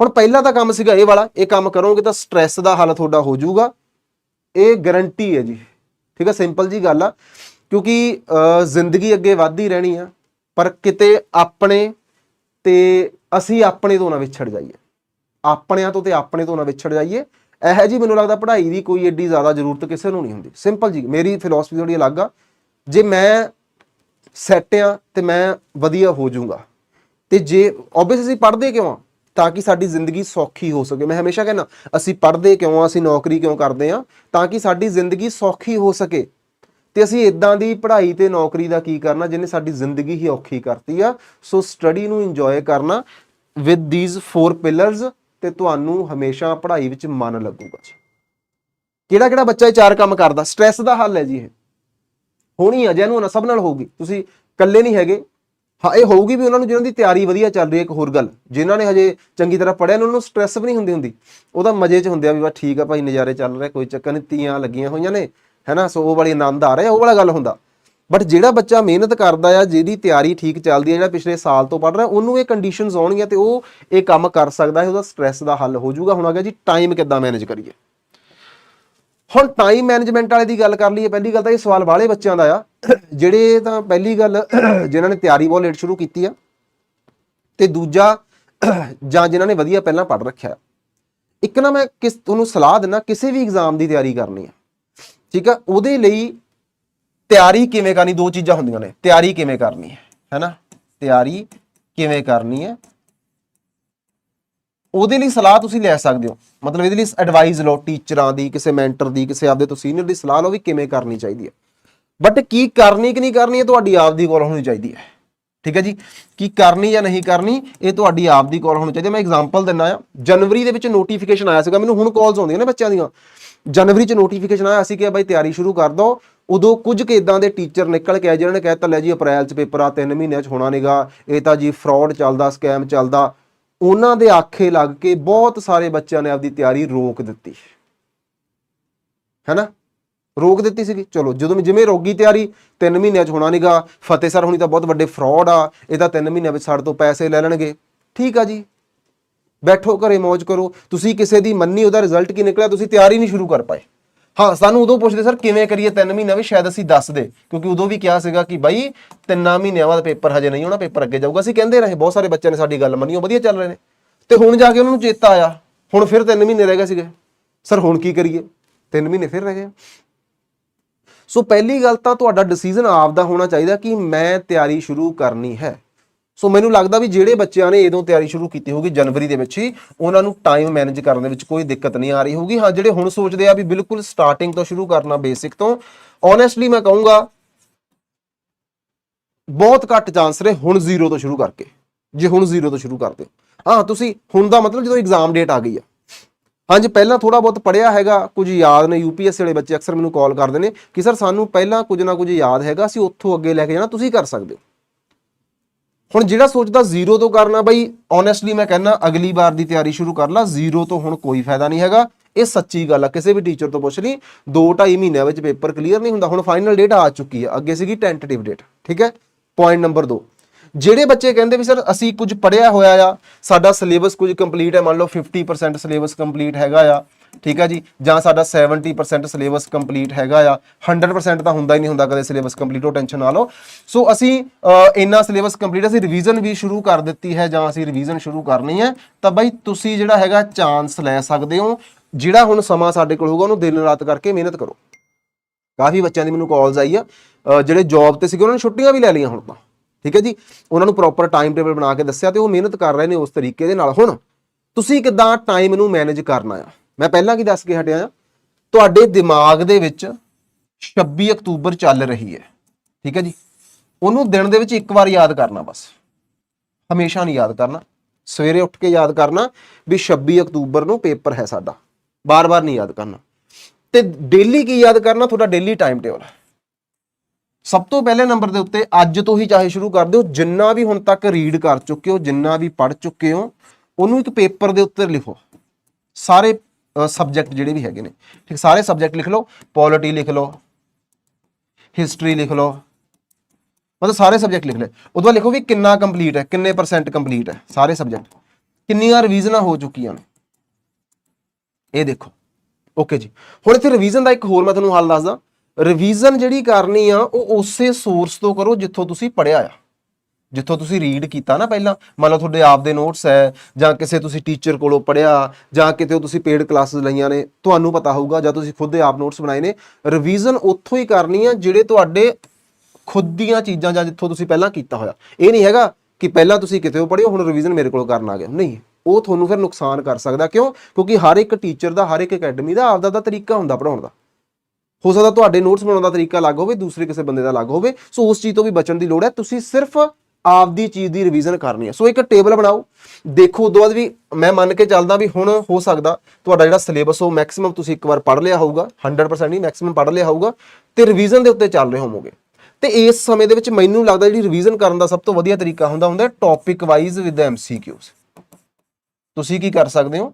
ਹੁਣ ਪਹਿਲਾ ਤਾਂ ਕੰਮ ਸੀਗਾ ਇਹ ਵਾਲਾ, ਇਹ ਕੰਮ ਕਰੋਗੇ ਤਾਂ ਸਟ੍ਰੈਸ ਦਾ ਹੱਲ ਤੁਹਾਡਾ ਹੋ ਜਾਊਗਾ। ਇਹ ਗਾਰੰਟੀ ਹੈ ਜੀ। ਠੀਕ ਹੈ ਸਿੰਪਲ ਜੀ ਗੱਲ ਆ। ਕਿਉਂਕਿ ਜ਼ਿੰਦਗੀ ਅੱਗੇ ਵੱਧਦੀ ਰਹਿਣੀ ਆ। ਪਰ ਕਿਤੇ ਆਪਣੇ ਤੇ ਅਸੀਂ ਆਪਣੇ ਤੋਂ ਨਾ ਵਿਛੜ ਜਾਈਏ। ਆਪਣਿਆਂ ਤੋਂ ਤੇ ਆਪਣੇ ਤੋਂ ਨਾ ਵਿਛੜ ਜਾਈਏ। ਇਹ ਜੀ ਮੈਨੂੰ ਲੱਗਦਾ ਪੜ੍ਹਾਈ ਦੀ ਕੋਈ ਏਡੀ ਜ਼ਿਆਦਾ ਜ਼ਰੂਰਤ ਕਿਸੇ ਨੂੰ ਨਹੀਂ ਹੁੰਦੀ। ਸਿੰਪਲ ਜੀ, ਮੇਰੀ ਫਿਲਾਸਫੀ ਥੋੜੀ ਅਲੱਗ ਆ, ਜੇ ਮੈਂ ਸੈੱਟ ਆ ਤੇ ਮੈਂ ਵਧੀਆ ਹੋ ਜਾਊਂਗਾ। ਤੇ ਜੇ ਆਬਵੀਅਸ ਅਸੀਂ ਪੜ੍ਹਦੇ ਕਿਉਂ ਆ? ਤਾਂ ਕਿ ਸਾਡੀ ਜ਼ਿੰਦਗੀ ਸੌਖੀ ਹੋ ਸਕੇ। ਮੈਂ ਹਮੇਸ਼ਾ ਕਹਿੰਦਾ, ਅਸੀਂ ਪੜ੍ਹਦੇ ਕਿਉਂ ਆ? ਅਸੀਂ ਨੌਕਰੀ ਕਿਉਂ ਕਰਦੇ ਆ? ਤਾਂ ਕਿ ਸਾਡੀ ਜ਼ਿੰਦਗੀ ਸੌਖੀ ਹੋ ਸਕੇ। ਤੇ ਅਸੀਂ ਇਦਾਂ ਦੀ ਪੜ੍ਹਾਈ ਤੇ ਨੌਕਰੀ ਦਾ ਕੀ ਕਰਨਾ, ਜਿਹਨੇ ਸਾਡੀ ਜ਼ਿੰਦਗੀ ਹੀ ਔਖੀ ਕਰਤੀ ਆ, ਸੋ ਸਟੱਡੀ ਨੂੰ ਇੰਜੋਏ ਕਰਨਾ ਵਿਦ ਥੀਸ ਫੋਰ ਪਿਲਰਸ ਤੇ ਤੁਹਾਨੂੰ ਹਮੇਸ਼ਾ ਪੜ੍ਹਾਈ ਵਿੱਚ ਮਨ ਲੱਗੂਗਾ ਕਿਹੜਾ ਕਿਹੜਾ ਬੱਚਾ ਇਹ ਚਾਰ ਕੰਮ ਕਰਦਾ? ਸਟ੍ਰੈਸ ਦਾ ਹੱਲ ਹੈ ਜੀ ਇਹ। ਹੋਣੀ ਆ, ਜਿਹਨੂੰ ਸਭ ਨਾਲ ਹੋਊਗੀ। ਤੁਸੀਂ ਇਕੱਲੇ ਨਹੀਂ ਹੈਗੇ। ਹਾਂ, ਇਹ ਹੋਊਗੀ ਵੀ ਉਹਨਾਂ ਨੂੰ ਜਿਹਨਾਂ ਦੀ ਤਿਆਰੀ ਵਧੀਆ ਚੱਲ ਰਹੀ ਹੈ, ਇੱਕ ਹੋਰ ਗੱਲ। ਜਿਨ੍ਹਾਂ ਨੇ ਹਜੇ ਚੰਗੀ ਤਰ੍ਹਾਂ ਪੜਿਆ ਉਹਨਾਂ ਨੂੰ ਸਟ੍ਰੈਸ ਵੀ ਨਹੀਂ ਹੁੰਦੀ ਹੁੰਦੀ। ਉਹਦਾ ਮਜ਼ੇ 'ਚ ਹੁੰਦੇ ਆ ਵੀ ਬਸ ਠੀਕ ਆ, ਭਾਈ ਨਜ਼ਾਰੇ ਚੱਲ ਰਿਹਾ, ਕੋਈ ਚੱਕਰ ਨਹੀਂ, ਤੀਆਂ ਲੱਗੀਆਂ ਹੋਈਆਂ ਨੇ। ਹੈਨਾ? ਸੋ ਉਹ ਵਾਲੀ ਆਨੰਦ ਆ ਰਿਹਾ, ਉਹ ਵਾਲਾ ਗੱਲ ਹੁੰਦਾ। ਬਟ ਜਿਹੜਾ ਬੱਚਾ ਮਿਹਨਤ ਕਰਦਾ ਆ, ਜਿਹਦੀ ਤਿਆਰੀ ਠੀਕ ਚੱਲਦੀ ਹੈ ਜਿਹੜਾ ਪਿਛਲੇ ਸਾਲ ਤੋਂ ਪੜ ਰਿਹਾ, ਉਹਨੂੰ ਇਹ ਕੰਡੀਸ਼ਨਸ ਆਉਣਗੀਆਂ ਤੇ ਉਹ ਇਹ ਕੰਮ ਕਰ ਸਕਦਾ ਹੈ, ਉਹਦਾ ਸਟ੍ਰੈਸ ਦਾ ਹੱਲ ਹੋ ਜਾਊਗਾ। ਹੁਣ ਆ ਗਿਆ ਜੀ ਟਾਈਮ ਕਿੱਦਾਂ ਮੈਨੇਜ ਕਰੀਏ? ਹੁਣ ਟਾਈਮ ਮੈਨੇਜਮੈਂਟ ਵਾਲੇ ਦੀ ਗੱਲ ਕਰ ਲਈਏ, ਪਹਿਲੀ ਗੱਲ ਤਾਂ ਇਹ ਸਵਾਲ ਵਾਲੇ ਬੱਚਿਆਂ ਦਾ ਆ। ਜਿਹੜੇ ਤਾਂ ਪਹਿਲੀ ਗੱਲ, ਜਿਨ੍ਹਾਂ ਨੇ ਤਿਆਰੀ ਬਹੁਤ ਲੇਟ ਸ਼ੁਰੂ ਕੀਤੀ ਆ, ਤੇ ਦੂਜਾ, ਜਾਂ ਜਿਨ੍ਹਾਂ ਨੇ ਵਧੀਆ ਪਹਿਲਾਂ ਪੜ੍ਹ ਰੱਖਿਆ ਇੱਕ ਨਾ ਮੈਂ ਕਿਸ, ਤੁਹਾਨੂੰ ਸਲਾਹ ਦਿੰਦਾ ਕਿਸੇ ਵੀ ਐਗਜ਼ਾਮ ਦੀ ਤਿਆਰੀ ਕਰਨੀ ਆ। ਠੀਕ ਆ? ਉਹਦੇ ਲਈ ਤਿਆਰੀ ਕਿਵੇਂ ਕਰਨੀ? ਦੋ ਚੀਜ਼ਾਂ ਹੁੰਦੀਆਂ ਨੇ। ਤਿਆਰੀ ਕਿਵੇਂ ਕਰਨੀ ਹੈ? ਹੈਨਾ? ਤਿਆਰੀ ਕਿਵੇਂ ਕਰਨੀ ਹੈ? ਉਹਦੇ ਲਈ ਸਲਾਹ ਤੁਸੀਂ ਲੈ ਸਕਦੇ ਹੋ। ਮਤਲਬ ਇਹਦੇ ਲਈ ਐਡਵਾਈਸ ਲਓ ਟੀਚਰਾਂ ਦੀ, ਕਿਸੇ ਮੈਂਟਰ ਦੀ, ਕਿਸੇ ਆਪਦੇ ਤੋਂ ਸੀਨੀਅਰ ਦੀ ਸਲਾਹ ਲਓ ਵੀ ਕਿਵੇਂ ਕਰਨੀ ਚਾਹੀਦੀ ਹੈ। ਬਟ ਕੀ ਕਰਨੀ ਕਿ ਨਹੀਂ ਕਰਨੀ, ਇਹ ਤੁਹਾਡੀ ਆਪ ਦੀ ਕੋਲ ਹੋਣੀ ਚਾਹੀਦੀ ਹੈ। ਠੀਕ ਹੈ ਜੀ? ਕੀ ਕਰਨੀ ਜਾਂ ਨਹੀਂ ਕਰਨੀ, ਇਹ ਤੁਹਾਡੀ ਆਪ ਦੀ ਕਾਲ ਹੋਣੀ ਚਾਹੀਦੀ ਹੈ। ਮੈਂ ਐਗਜ਼ਾਮਪਲ ਦਿੰਨਾ ਆ ਜਨਵਰੀ ਦੇ ਵਿੱਚ ਨੋਟੀਫਿਕੇਸ਼ਨ ਆਇਆ ਸੀਗਾ। ਮੈਨੂੰ ਹੁਣ ਕਾਲਸ ਆਉਂਦੀਆਂ ਨੇ ਬੱਚਿਆਂ ਦੀਆਂ। ਜਨਵਰੀ ਚ ਨੋਟੀਫਿਕੇਸ਼ਨ ਆਇਆ ਸੀ ਕਿ ਬਾਈ ਤਿਆਰੀ ਸ਼ੁਰੂ ਕਰ ਦੋ। ਉਦੋਂ ਕੁਝ ਕੁ ਇਦਾਂ ਦੇ ਟੀਚਰ ਨਿਕਲ ਕੇ ਆਏ ਜਿਨ੍ਹਾਂ ਨੇ ਕਹਿਤਾ ਲੈ ਜੀ ਅਪ੍ਰੈਲ ਚ ਪੇਪਰ ਆ 3 ਮਹੀਨਿਆਂ ਚ ਹੋਣਾ ਨਹੀਂਗਾ ਇਹ ਤਾਂ ਜੀ ਫਰਾਡ ਚੱਲਦਾ ਸਕੈਮ ਚੱਲਦਾ। ਉਹਨਾਂ ਦੇ ਆਖੇ ਲੱਗ ਕੇ ਬਹੁਤ ਸਾਰੇ ਬੱਚਿਆਂ ਨੇ ਆਪਦੀ ਤਿਆਰੀ ਰੋਕ ਦਿੱਤੀ। ਹੈਨਾ? ਰੋਕ ਦਿੱਤੀ ਸੀਗੀ। ਚਲੋ, ਜਦੋਂ ਜਿਵੇਂ ਰੋਗੀ ਤਿਆਰੀ 3 ਮਹੀਨਿਆਂ ਚ ਹੋਣਾ ਨਹੀਂਗਾ ਫਤਿਹ ਸਰ ਹੁਣੀ ਤਾਂ ਬਹੁਤ ਵੱਡੇ ਫਰਾਡ ਆ। ਇਹ ਤਾਂ 3 ਮਹੀਨਿਆਂ ਵਿੱਚ ਸਾਡੇ ਤੋਂ ਪੈਸੇ ਲੈ ਲੈਣਗੇ। ਠੀਕ ਆ ਜੀ। ਬੈਠੋ ਘਰੇ ਮौज ਕਰੋ। ਤੁਸੀਂ ਕਿਸੇ ਦੀ ਮੰਨੀ, ਉਹਦਾ ਰਿਜ਼ਲਟ ਕੀ ਨਿਕਲਿਆ? ਤੁਸੀਂ ਤਿਆਰੀ ਨਹੀਂ ਸ਼ੁਰੂ ਕਰ ਪਾਏ। ਹਾਂ, ਸਾਨੂੰ ਉਦੋਂ ਪੁੱਛਦੇ, ਸਰ, ਕਿਵੇਂ ਕਰੀਏ? 3 ਮਹੀਨਾ ਵੀ ਸ਼ਾਇਦ ਅਸੀਂ ਦੱਸ ਦੇ। ਕਿਉਂਕਿ ਉਦੋਂ ਵੀ ਕਿਹਾ ਸੀਗਾ ਕਿ ਬਾਈ ਤਿੰਨਾਂ ਮਹੀਨਿਆਂ ਬਾਅਦ ਪੇਪਰ ਹਜੇ ਨਹੀਂ ਹੋਣਾ ਪੇਪਰ ਅੱਗੇ ਜਾਊਗਾ। ਅਸੀਂ ਕਹਿੰਦੇ ਰਹੇ, ਬਹੁਤ ਸਾਰੇ ਬੱਚਿਆਂ ਨੇ ਸਾਡੀ ਗੱਲ ਮੰਨੀ, ਉਹ ਵਧੀਆ ਚੱਲ ਰਹੇ ਨੇ। ਤੇ ਹੁਣ ਜਾ ਕੇ ਉਹਨਾਂ ਨੂੰ ਚੇਤਾ ਆਇਆ। ਹੁਣ ਫਿਰ 3 ਮਹੀਨੇ ਰਹਿ ਗਏ ਸੀਗੇ। ਸਰ, ਹੁਣ ਕੀ ਕਰੀਏ? 3 ਮਹੀਨੇ ਫਿਰ ਰਹਿ ਗਏ। ਸੋ ਪਹਿਲੀ ਗੱਲ ਤਾਂ ਤੁਹਾਡਾ ਡਿਸੀਜਨ ਆਪ ਦਾ ਹੋਣਾ ਚਾਹੀਦਾ ਕਿ ਮੈਂ ਤਿਆਰੀ ਸ਼ੁਰੂ ਕਰਨੀ ਹੈ। ਸੋ ਮੈਨੂੰ ਲੱਗਦਾ ਵੀ ਜਿਹੜੇ ਬੱਚਿਆਂ ਨੇ ਇਦੋਂ ਤਿਆਰੀ ਸ਼ੁਰੂ ਕੀਤੀ ਹੋਗੀ ਜਨਵਰੀ ਦੇ ਵਿੱਚ ਹੀ, ਉਹਨਾਂ ਨੂੰ ਟਾਈਮ ਮੈਨੇਜ ਕਰਨ ਦੇ ਵਿੱਚ ਕੋਈ ਦਿੱਕਤ ਨਹੀਂ ਆ ਰਹੀ ਹੋਗੀ ਹਾਂ, ਜਿਹੜੇ ਹੁਣ ਸੋਚਦੇ ਆ ਵੀ ਬਿਲਕੁਲ ਸਟਾਰਟਿੰਗ ਤੋਂ ਸ਼ੁਰੂ ਕਰਨਾ ਬੇਸਿਕ ਤੋਂ ਓਨੈਸਟਲੀ ਮੈਂ ਕਹੂੰਗਾ, ਬਹੁਤ ਘੱਟ ਚਾਂਸ ਨੇ ਹੁਣ ਜ਼ੀਰੋ ਤੋਂ ਸ਼ੁਰੂ ਕਰਕੇ। ਜੇ ਹੁਣ ਜ਼ੀਰੋ ਤੋਂ ਸ਼ੁਰੂ ਕਰਦੇ ਹੋ। ਹਾਂ, ਤੁਸੀਂ ਹੁਣ ਦਾ ਮਤਲਬ ਜਦੋਂ ਐਗਜ਼ਾਮ ਡੇਟ ਆ ਗਈ ਆ। ਹਾਂਜੀ ਪਹਿਲਾਂ ਥੋੜਾ ਬਹੁਤ ਪੜਿਆ ਹੈਗਾ, ਕੁਝ ਯਾਦ ਨੇ ਯੂਪੀਐਸਸੀ ਵਾਲੇ ਬੱਚੇ ਅਕਸਰ ਮੈਨੂੰ ਕਾਲ ਕਰਦੇ ਨੇ ਕਿ ਸਰ ਸਾਨੂੰ ਪਹਿਲਾਂ ਕੁਝ ਨਾ ਕੁਝ ਯਾਦ ਹੈਗਾ, ਅਸੀਂ ਉੱਥੋਂ ਅੱਗੇ ਲੈ ਕੇ ਜਾਣਾ, ਤੁਸੀਂ ਕਰ ਸਕਦੇ ਹੋ। ਹੁਣ ਜਿਹੜਾ ਸੋਚਦਾ ਜ਼ੀਰੋ ਤੋਂ ਕਰਨਾ ਬਈ ਓਨੈਸਟਲੀ ਮੈਂ ਕਹਿੰਦਾ ਅਗਲੀ ਵਾਰ ਦੀ ਤਿਆਰੀ ਸ਼ੁਰੂ ਕਰ ਲਾ, ਜ਼ੀਰੋ ਤੋਂ ਹੁਣ ਕੋਈ ਫਾਇਦਾ ਨਹੀਂ ਹੈਗਾ। ਇਹ ਸੱਚੀ ਗੱਲ ਆ, ਕਿਸੇ ਵੀ ਟੀਚਰ ਤੋਂ ਪੁੱਛ ਲਈ 2.5 ਮਹੀਨਿਆਂ ਵਿੱਚ ਪੇਪਰ ਕਲੀਅਰ ਨਹੀਂ ਹੁੰਦਾ। ਹੁਣ ਫਾਈਨਲ ਡੇਟ ਆ ਚੁੱਕੀ ਹੈ ਅੱਗੇ ਸੀਗੀ ਟੈਂਟੇਟਿਵ ਡੇਟ ਠੀਕ ਹੈ? ਪੁਆਇੰਟ ਨੰਬਰ 2 ਜਿਹੜੇ ਬੱਚੇ ਕਹਿੰਦੇ ਵੀ ਸਰ, ਅਸੀਂ ਕੁਝ ਪੜਿਆ ਹੋਇਆ ਆ, ਸਾਡਾ ਸਿਲੇਬਸ ਕੁਝ ਕੰਪਲੀਟ ਹੈ, ਮੰਨ ਲਓ 50% ਸਿਲੇਬਸ ਕੰਪਲੀਟ ਹੈਗਾ ਆ ਠੀਕ ਹੈ ਜੀ? ਜਾਂ ਸਾਡਾ 70% ਸਿਲੇਬਸ ਕੰਪਲੀਟ ਹੈਗਾ ਆ 100% ਤਾਂ ਹੁੰਦਾ ਹੀ ਨਹੀਂ ਹੁੰਦਾ ਕਦੇ ਸਿਲੇਬਸ ਕੰਪਲੀਟ ਹੋ ਟੈਨਸ਼ਨ ਨਾ ਲਓ। ਸੋ ਅਸੀਂ ਇੰਨਾ ਸਿਲੇਬਸ ਕੰਪਲੀਟ ਅਸੀਂ ਰਿਵੀਜ਼ਨ ਵੀ ਸ਼ੁਰੂ ਕਰ ਦਿੱਤੀ ਹੈ ਜਾਂ ਅਸੀਂ ਰਿਵੀਜ਼ਨ ਸ਼ੁਰੂ ਕਰਨੀ ਹੈ, ਤਾਂ ਬਾਈ ਤੁਸੀਂ ਜਿਹੜਾ ਹੈਗਾ ਚਾਂਸ ਲੈ ਸਕਦੇ ਹੋ, ਜਿਹੜਾ ਹੁਣ ਸਮਾਂ ਸਾਡੇ ਕੋਲ ਹੋਊਗਾ, ਉਹਨੂੰ ਦਿਨ ਰਾਤ ਕਰਕੇ ਮਿਹਨਤ ਕਰੋ। ਕਾਫੀ ਬੱਚਿਆਂ ਦੀ ਮੈਨੂੰ ਕਾਲਸ ਆਈ ਆ ਜਿਹੜੇ ਜੌਬ ਤੇ ਸੀਗੇ, ਉਹਨਾਂ ਨੇ ਛੁੱਟੀਆਂ ਵੀ ਲੈ ਲਈਆਂ ਹੁਣ ਤਾਂ। ਠੀਕ ਹੈ ਜੀ? ਉਹਨਾਂ ਨੂੰ ਪ੍ਰੋਪਰ ਟਾਈਮ ਟੇਬਲ ਬਣਾ ਕੇ ਦੱਸਿਆ ਤੇ ਉਹ ਮਿਹਨਤ ਕਰ ਰਹੇ ਨੇ ਉਸ ਤਰੀਕੇ ਦੇ ਨਾਲ। ਹੁਣ ਤੁਸੀਂ ਕਿਦਾਂ ਟਾਈਮ ਨੂੰ ਮੈਨੇਜ ਕਰਨਾ ਆ? ਮੈਂ ਪਹਿਲਾਂ ਕੀ ਦੱਸ ਕੇ ਹਟਿਆ ਤੁਹਾਡੇ ਦਿਮਾਗ ਦੇ ਵਿੱਚ 26 ਅਕਤੂਬਰ ਚੱਲ ਰਹੀ ਹੈ, ਠੀਕ ਹੈ ਜੀ। ਉਹਨੂੰ ਦਿਨ ਦੇ ਵਿੱਚ ਇੱਕ ਵਾਰ ਯਾਦ ਕਰਨਾ ਬਸ। ਹਮੇਸ਼ਾ ਨਹੀਂ ਯਾਦ ਕਰਨਾ। ਸਵੇਰੇ ਉੱਠ ਕੇ ਯਾਦ ਕਰਨਾ ਵੀ 26 ਅਕਤੂਬਰ ਨੂੰ ਪੇਪਰ ਹੈ ਸਾਡਾ। ਬਾਰ-ਬਾਰ ਨਹੀਂ ਯਾਦ ਕਰਨਾ। ਤੇ ਡੇਲੀ ਕੀ ਯਾਦ ਕਰਨਾ? ਤੁਹਾਡਾ ਡੇਲੀ ਟਾਈਮ ਟੇਬਲ ਸਭ ਤੋਂ ਪਹਿਲੇ ਨੰਬਰ ਦੇ ਉੱਤੇ ਅੱਜ ਤੋਂ ਹੀ ਚਾਹੇ ਸ਼ੁਰੂ ਕਰ ਦਿਓ। ਜਿੰਨਾ ਵੀ ਹੁਣ ਤੱਕ ਰੀਡ ਕਰ ਚੁੱਕੇ ਹੋ, ਜਿੰਨਾ ਵੀ ਪੜ੍ਹ ਚੁੱਕੇ ਹੋ, ਉਹਨੂੰ ਇੱਕ ਪੇਪਰ ਦੇ ਉੱਤੇ ਲਿਖੋ। ਸਾਰੇ ਸਬਜੈਕਟ ਜਿਹੜੇ ਵੀ ਹੈਗੇ ਨੇ। ਠੀਕ, ਸਾਰੇ ਸਬਜੈਕਟ ਲਿਖ ਲਓ ਪੋਲਿਟੀ ਲਿਖ ਲਓ ਹਿਸਟਰੀ ਲਿਖ ਲਓ। ਮਤਲਬ ਸਾਰੇ ਸਬਜੈਕਟ ਲਿਖ ਲੈ ਉਦੋਂ ਲਿਖੋ ਵੀ ਕਿੰਨਾ ਕੰਪਲੀਟ ਹੈ, ਕਿੰਨੇ ਪਰਸੈਂਟ ਕੰਪਲੀਟ ਹੈ, ਸਾਰੇ ਸਬਜੈਕਟ ਕਿੰਨੀਆਂ ਰਿਵੀਜ਼ਨਾਂ ਹੋ ਚੁੱਕੀਆਂ ਨੇ। ਇਹ ਦੇਖੋ। ਓਕੇ ਜੀ। ਹੁਣ ਇੱਥੇ ਰਿਵੀਜ਼ਨ ਦਾ ਇੱਕ ਹੋਰ ਮੈਂ ਤੁਹਾਨੂੰ ਹੱਲ ਦੱਸਦਾ। ਰਿਵੀਜ਼ਨ ਜਿਹੜੀ ਕਰਨੀ ਆ, ਉਹ ਉਸੇ ਸੋਰਸ ਤੋਂ ਕਰੋ ਜਿੱਥੋਂ ਤੁਸੀਂ ਪੜਿਆ ਆ। ਜਿੱਥੋਂ ਤੁਸੀਂ ਰੀਡ ਕੀਤਾ ਨਾ ਪਹਿਲਾਂ, ਮੰਨ ਲਓ ਤੁਹਾਡੇ ਆਪ ਦੇ ਨੋਟਸ ਹੈ, ਜਾਂ ਕਿਸੇ ਤੁਸੀਂ ਟੀਚਰ ਕੋਲੋਂ ਪੜਿਆ ਜਾਂ ਕਿਤੇ ਤੁਸੀਂ ਪੇਡ ਕਲਾਸਿਸ ਲਈਆਂ ਨੇ, ਤੁਹਾਨੂੰ ਪਤਾ ਹੋਊਗਾ, ਜਾਂ ਤੁਸੀਂ ਖੁਦ ਦੇ ਆਪ ਨੋਟਸ ਬਣਾਏ ਨੇ ਰਿਵੀਜ਼ਨ ਉੱਥੋਂ ਹੀ ਕਰਨੀ ਆ ਜਿਹੜੇ ਤੁਹਾਡੇ ਖੁਦ ਦੀਆਂ ਚੀਜ਼ਾਂ ਜਾਂ ਜਿੱਥੋਂ ਤੁਸੀਂ ਪਹਿਲਾਂ ਕੀਤਾ ਹੋਇਆ। ਇਹ ਨਹੀਂ ਹੈਗਾ ਕਿ ਪਹਿਲਾਂ ਤੁਸੀਂ ਕਿਤੇ ਉਹ ਪੜ੍ਹਿਓ ਹੁਣ ਰਿਵੀਜ਼ਨ ਮੇਰੇ ਕੋਲੋਂ ਕਰਨ ਆ ਗਿਆ ਨਹੀਂ, ਉਹ ਤੁਹਾਨੂੰ ਫਿਰ ਨੁਕਸਾਨ ਕਰ ਸਕਦਾ। ਕਿਉਂ? ਕਿਉਂਕਿ ਹਰ ਇੱਕ ਟੀਚਰ ਦਾ, ਹਰ ਇੱਕ ਅਕੈਡਮੀ ਦਾ ਆਪਦਾ ਦਾ ਤਰੀਕਾ ਹੁੰਦਾ ਪੜਾਉਣ ਦਾ। ਹੋ ਸਕਦਾ ਤੁਹਾਡੇ ਨੋਟਸ ਬਣਾਉਣ ਦਾ ਤਰੀਕਾ ਅਲੱਗ ਹੋਵੇ, ਦੂਸਰੇ ਕਿਸੇ ਬੰਦੇ ਦਾ ਅਲੱਗ ਹੋਵੇ, ਸੋ ਉਸ ਚੀਜ਼ ਤੋਂ ਵੀ ਬਚਣ ਦੀ ਲੋੜ ਹੈ। ਤੁਸੀਂ ਸਿਰਫ ਆਪਦੀ ਚੀਜ਼ ਦੀ ਰਿਵੀਜ਼ਨ ਕਰਨੀ ਹੈ। ਸੋ ਇੱਕ ਟੇਬਲ ਬਣਾਓ। ਦੇਖੋ, ਉਦੋਂ ਬਾਅਦ ਵੀ ਮੈਂ ਮੰਨ ਕੇ ਚੱਲਦਾ ਵੀ ਹੁਣ ਹੋ ਸਕਦਾ ਤੁਹਾਡਾ ਜਿਹੜਾ ਸਿਲੇਬਸ ਉਹ ਮੈਕਸਿਮਮ ਤੁਸੀਂ ਇੱਕ ਵਾਰ ਪੜ੍ਹ ਲਿਆ ਹੋਊਗਾ। 100% ਨਹੀਂ ਮੈਕਸਿਮਮ ਪੜ੍ਹ ਲਿਆ ਹੋਊਗਾ। ਤੇ ਰਿਵੀਜ਼ਨ ਦੇ ਉੱਤੇ ਚੱਲ ਰਹੇ ਹੋਵੋਗੇ। ਤੇ ਇਸ ਸਮੇਂ ਦੇ ਵਿੱਚ ਮੈਨੂੰ ਲੱਗਦਾ ਜਿਹੜੀ ਰਿਵੀਜ਼ਨ ਕਰਨ ਦਾ ਸਭ ਤੋਂ ਵਧੀਆ ਤਰੀਕਾ ਹੁੰਦਾ ਹੁੰਦਾ ਟੌਪਿਕ ਵਾਈਜ਼ ਵਿਦ ਐਮਸੀਕਿਊਜ਼ ਤੁਸੀਂ ਕੀ ਕਰ ਸਕਦੇ ਹੋ?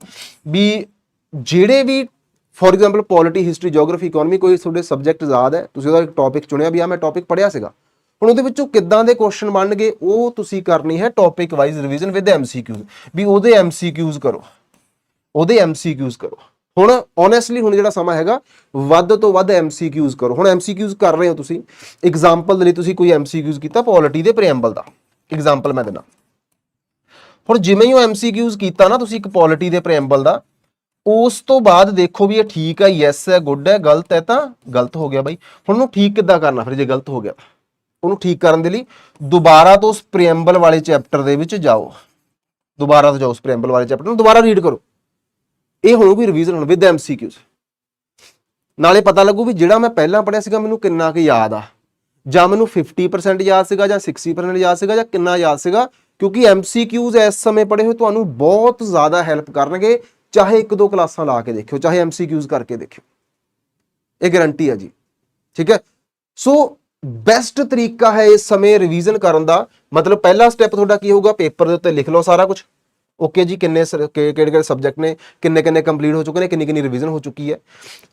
ਵੀ ਜਿਹੜੇ ਵੀ for example polity history geography economy ਕੋਈ ਤੁਹਾਡੇ ਸਬਜੈਕਟ ਆਜ਼ਾਦ ਹੈ? ਤੁਸੀਂ ਉਹਦਾ ਇੱਕ ਟੌਪਿਕ ਚੁਣਿਆ ਵੀ ਆ ਮੈਂ ਟੌਪਿਕ ਪੜਿਆ ਸੀਗਾ। ਹੁਣ ਉਹਦੇ ਵਿੱਚੋਂ ਕਿੱਦਾਂ ਦੇ ਕੁਐਸਚਨ ਬਣਨਗੇ, ਉਹ ਤੁਸੀਂ ਕਰਨੀ ਹੈ topic wise revision with MCQs ਵੀ ਉਹਦੇ ਐਮਸੀਕਿਊਜ਼ ਕਰੋ। ਉਹਦੇ ਐਮਸੀਕਿਊਜ਼ ਕਰੋ। ਹੁਣ ਓਨੈਸਟਲੀ ਹੁਣ ਜਿਹੜਾ ਸਮਾਂ ਹੈਗਾ, ਵੱਧ ਤੋਂ ਵੱਧ ਐਮਸੀਕਿਊਜ਼ ਕਰੋ। ਹੁਣ ਐਮਸੀਕਿਊਜ਼ ਕਰ ਰਹੇ ਹੋ ਤੁਸੀਂ। ਐਗਜ਼ਾਮਪਲ ਦੇ ਲਈ ਤੁਸੀਂ ਕੋਈ ਐਮਸੀਕਿਊਜ਼ ਕੀਤਾ ਪੋਲਿਟੀ ਦੇ ਪ੍ਰੀਐਮਬਲ ਦਾ। ਐਗਜ਼ਾਮਪਲ ਮੈਂ ਦਿੰਦਾ। ਹੁਣ ਜਿਵੇਂ ਹੀ ਉਹ ਐਮਸੀਕਿਊਜ਼ ਕੀਤਾ ਨਾ ਤੁਸੀਂ ਇੱਕ ਪੋਲਿਟੀ ਦੇ ਪ੍ਰੀਐਮਬਲ ਦਾ, ਉਸ ਤੋਂ ਬਾਅਦ ਦੇਖੋ ਵੀ ਇਹ ਠੀਕ ਹੈ ਯੈਸ ਹੈ ਗੁੱਡ ਹੈ ਗਲਤ ਹੈ ਤਾਂ ਗਲਤ ਹੋ ਗਿਆ ਬਾਈ। ਹੁਣ ਉਹਨੂੰ ਠੀਕ ਕਿੱਦਾਂ ਕਰਨਾ? ਫਿਰ ਜੇ ਗਲਤ ਹੋ ਗਿਆ ਉਹਨੂੰ ਠੀਕ ਕਰਨ ਦੇ ਲਈ ਦੁਬਾਰਾ ਤੋਂ ਉਸ ਪ੍ਰੀਐਮਬਲ ਵਾਲੇ ਚੈਪਟਰ ਦੇ ਵਿੱਚ ਜਾਓ। ਦੁਬਾਰਾ ਤੋਂ ਜਾਓ ਉਸ ਪ੍ਰੀਐਮਬਲ ਵਾਲੇ ਚੈਪਟਰ ਨੂੰ, ਦੁਬਾਰਾ ਰੀਡ ਕਰੋ। ਇਹ ਹੋਊਗੀ ਰਿਵੀਜ਼ਨ ਹੁਣ ਵਿਦ ਐਮਸੀਕਿਊਜ਼ ਨਾਲੇ ਪਤਾ ਲੱਗੂ ਵੀ ਜਿਹੜਾ ਮੈਂ ਪਹਿਲਾਂ ਪੜਿਆ ਸੀਗਾ ਮੈਨੂੰ ਕਿੰਨਾ ਕੁ ਯਾਦ ਆ। ਜਾਂ ਮੈਨੂੰ 50% ਯਾਦ ਸੀਗਾ ਜਾਂ 60% ਯਾਦ ਸੀਗਾ ਜਾਂ ਕਿੰਨਾ ਯਾਦ ਸੀਗਾ, ਕਿਉਂਕਿ ਐਮਸੀਕਿਊਜ਼ ਇਸ ਸਮੇਂ ਪੜੇ ਹੋਏ ਤੁਹਾਨੂੰ ਬਹੁਤ ਜ਼ਿਆਦਾ ਹੈਲਪ ਕਰਨਗੇ, ਚਾਹੇ ਇੱਕ ਦੋ ਕਲਾਸਾਂ ਲਾ ਕੇ ਦੇਖਿਓ, ਚਾਹੇ ਐਮਸੀਕਿਊਜ਼ ਕਰਕੇ ਦੇਖਿਓ। ਇਹ ਗਾਰੰਟੀ ਆ ਜੀ। ਠੀਕ ਹੈ? ਸੋ ਬੈਸਟ ਤਰੀਕਾ ਹੈ ਇਸ ਸਮੇਂ ਰਿਵੀਜ਼ਨ ਕਰਨ ਦਾ। ਮਤਲਬ ਪਹਿਲਾ ਸਟੈਪ ਤੁਹਾਡਾ ਕੀ ਹੋਊਗਾ? ਪੇਪਰ ਦੇ ਉੱਤੇ ਲਿਖ ਲਓ ਸਾਰਾ ਕੁਝ ਓਕੇ ਜੀ, ਕਿੰਨੇ ਕਿਹੜੇ ਕਿਹੜੇ ਸਬਜੈਕਟ ਨੇ ਕਿੰਨੇ ਕਿੰਨੇ ਕੰਪਲੀਟ ਹੋ ਚੁੱਕੇ ਨੇ ਕਿੰਨੀ ਕਿੰਨੀ ਰਿਵੀਜ਼ਨ ਹੋ ਚੁੱਕੀ ਹੈ।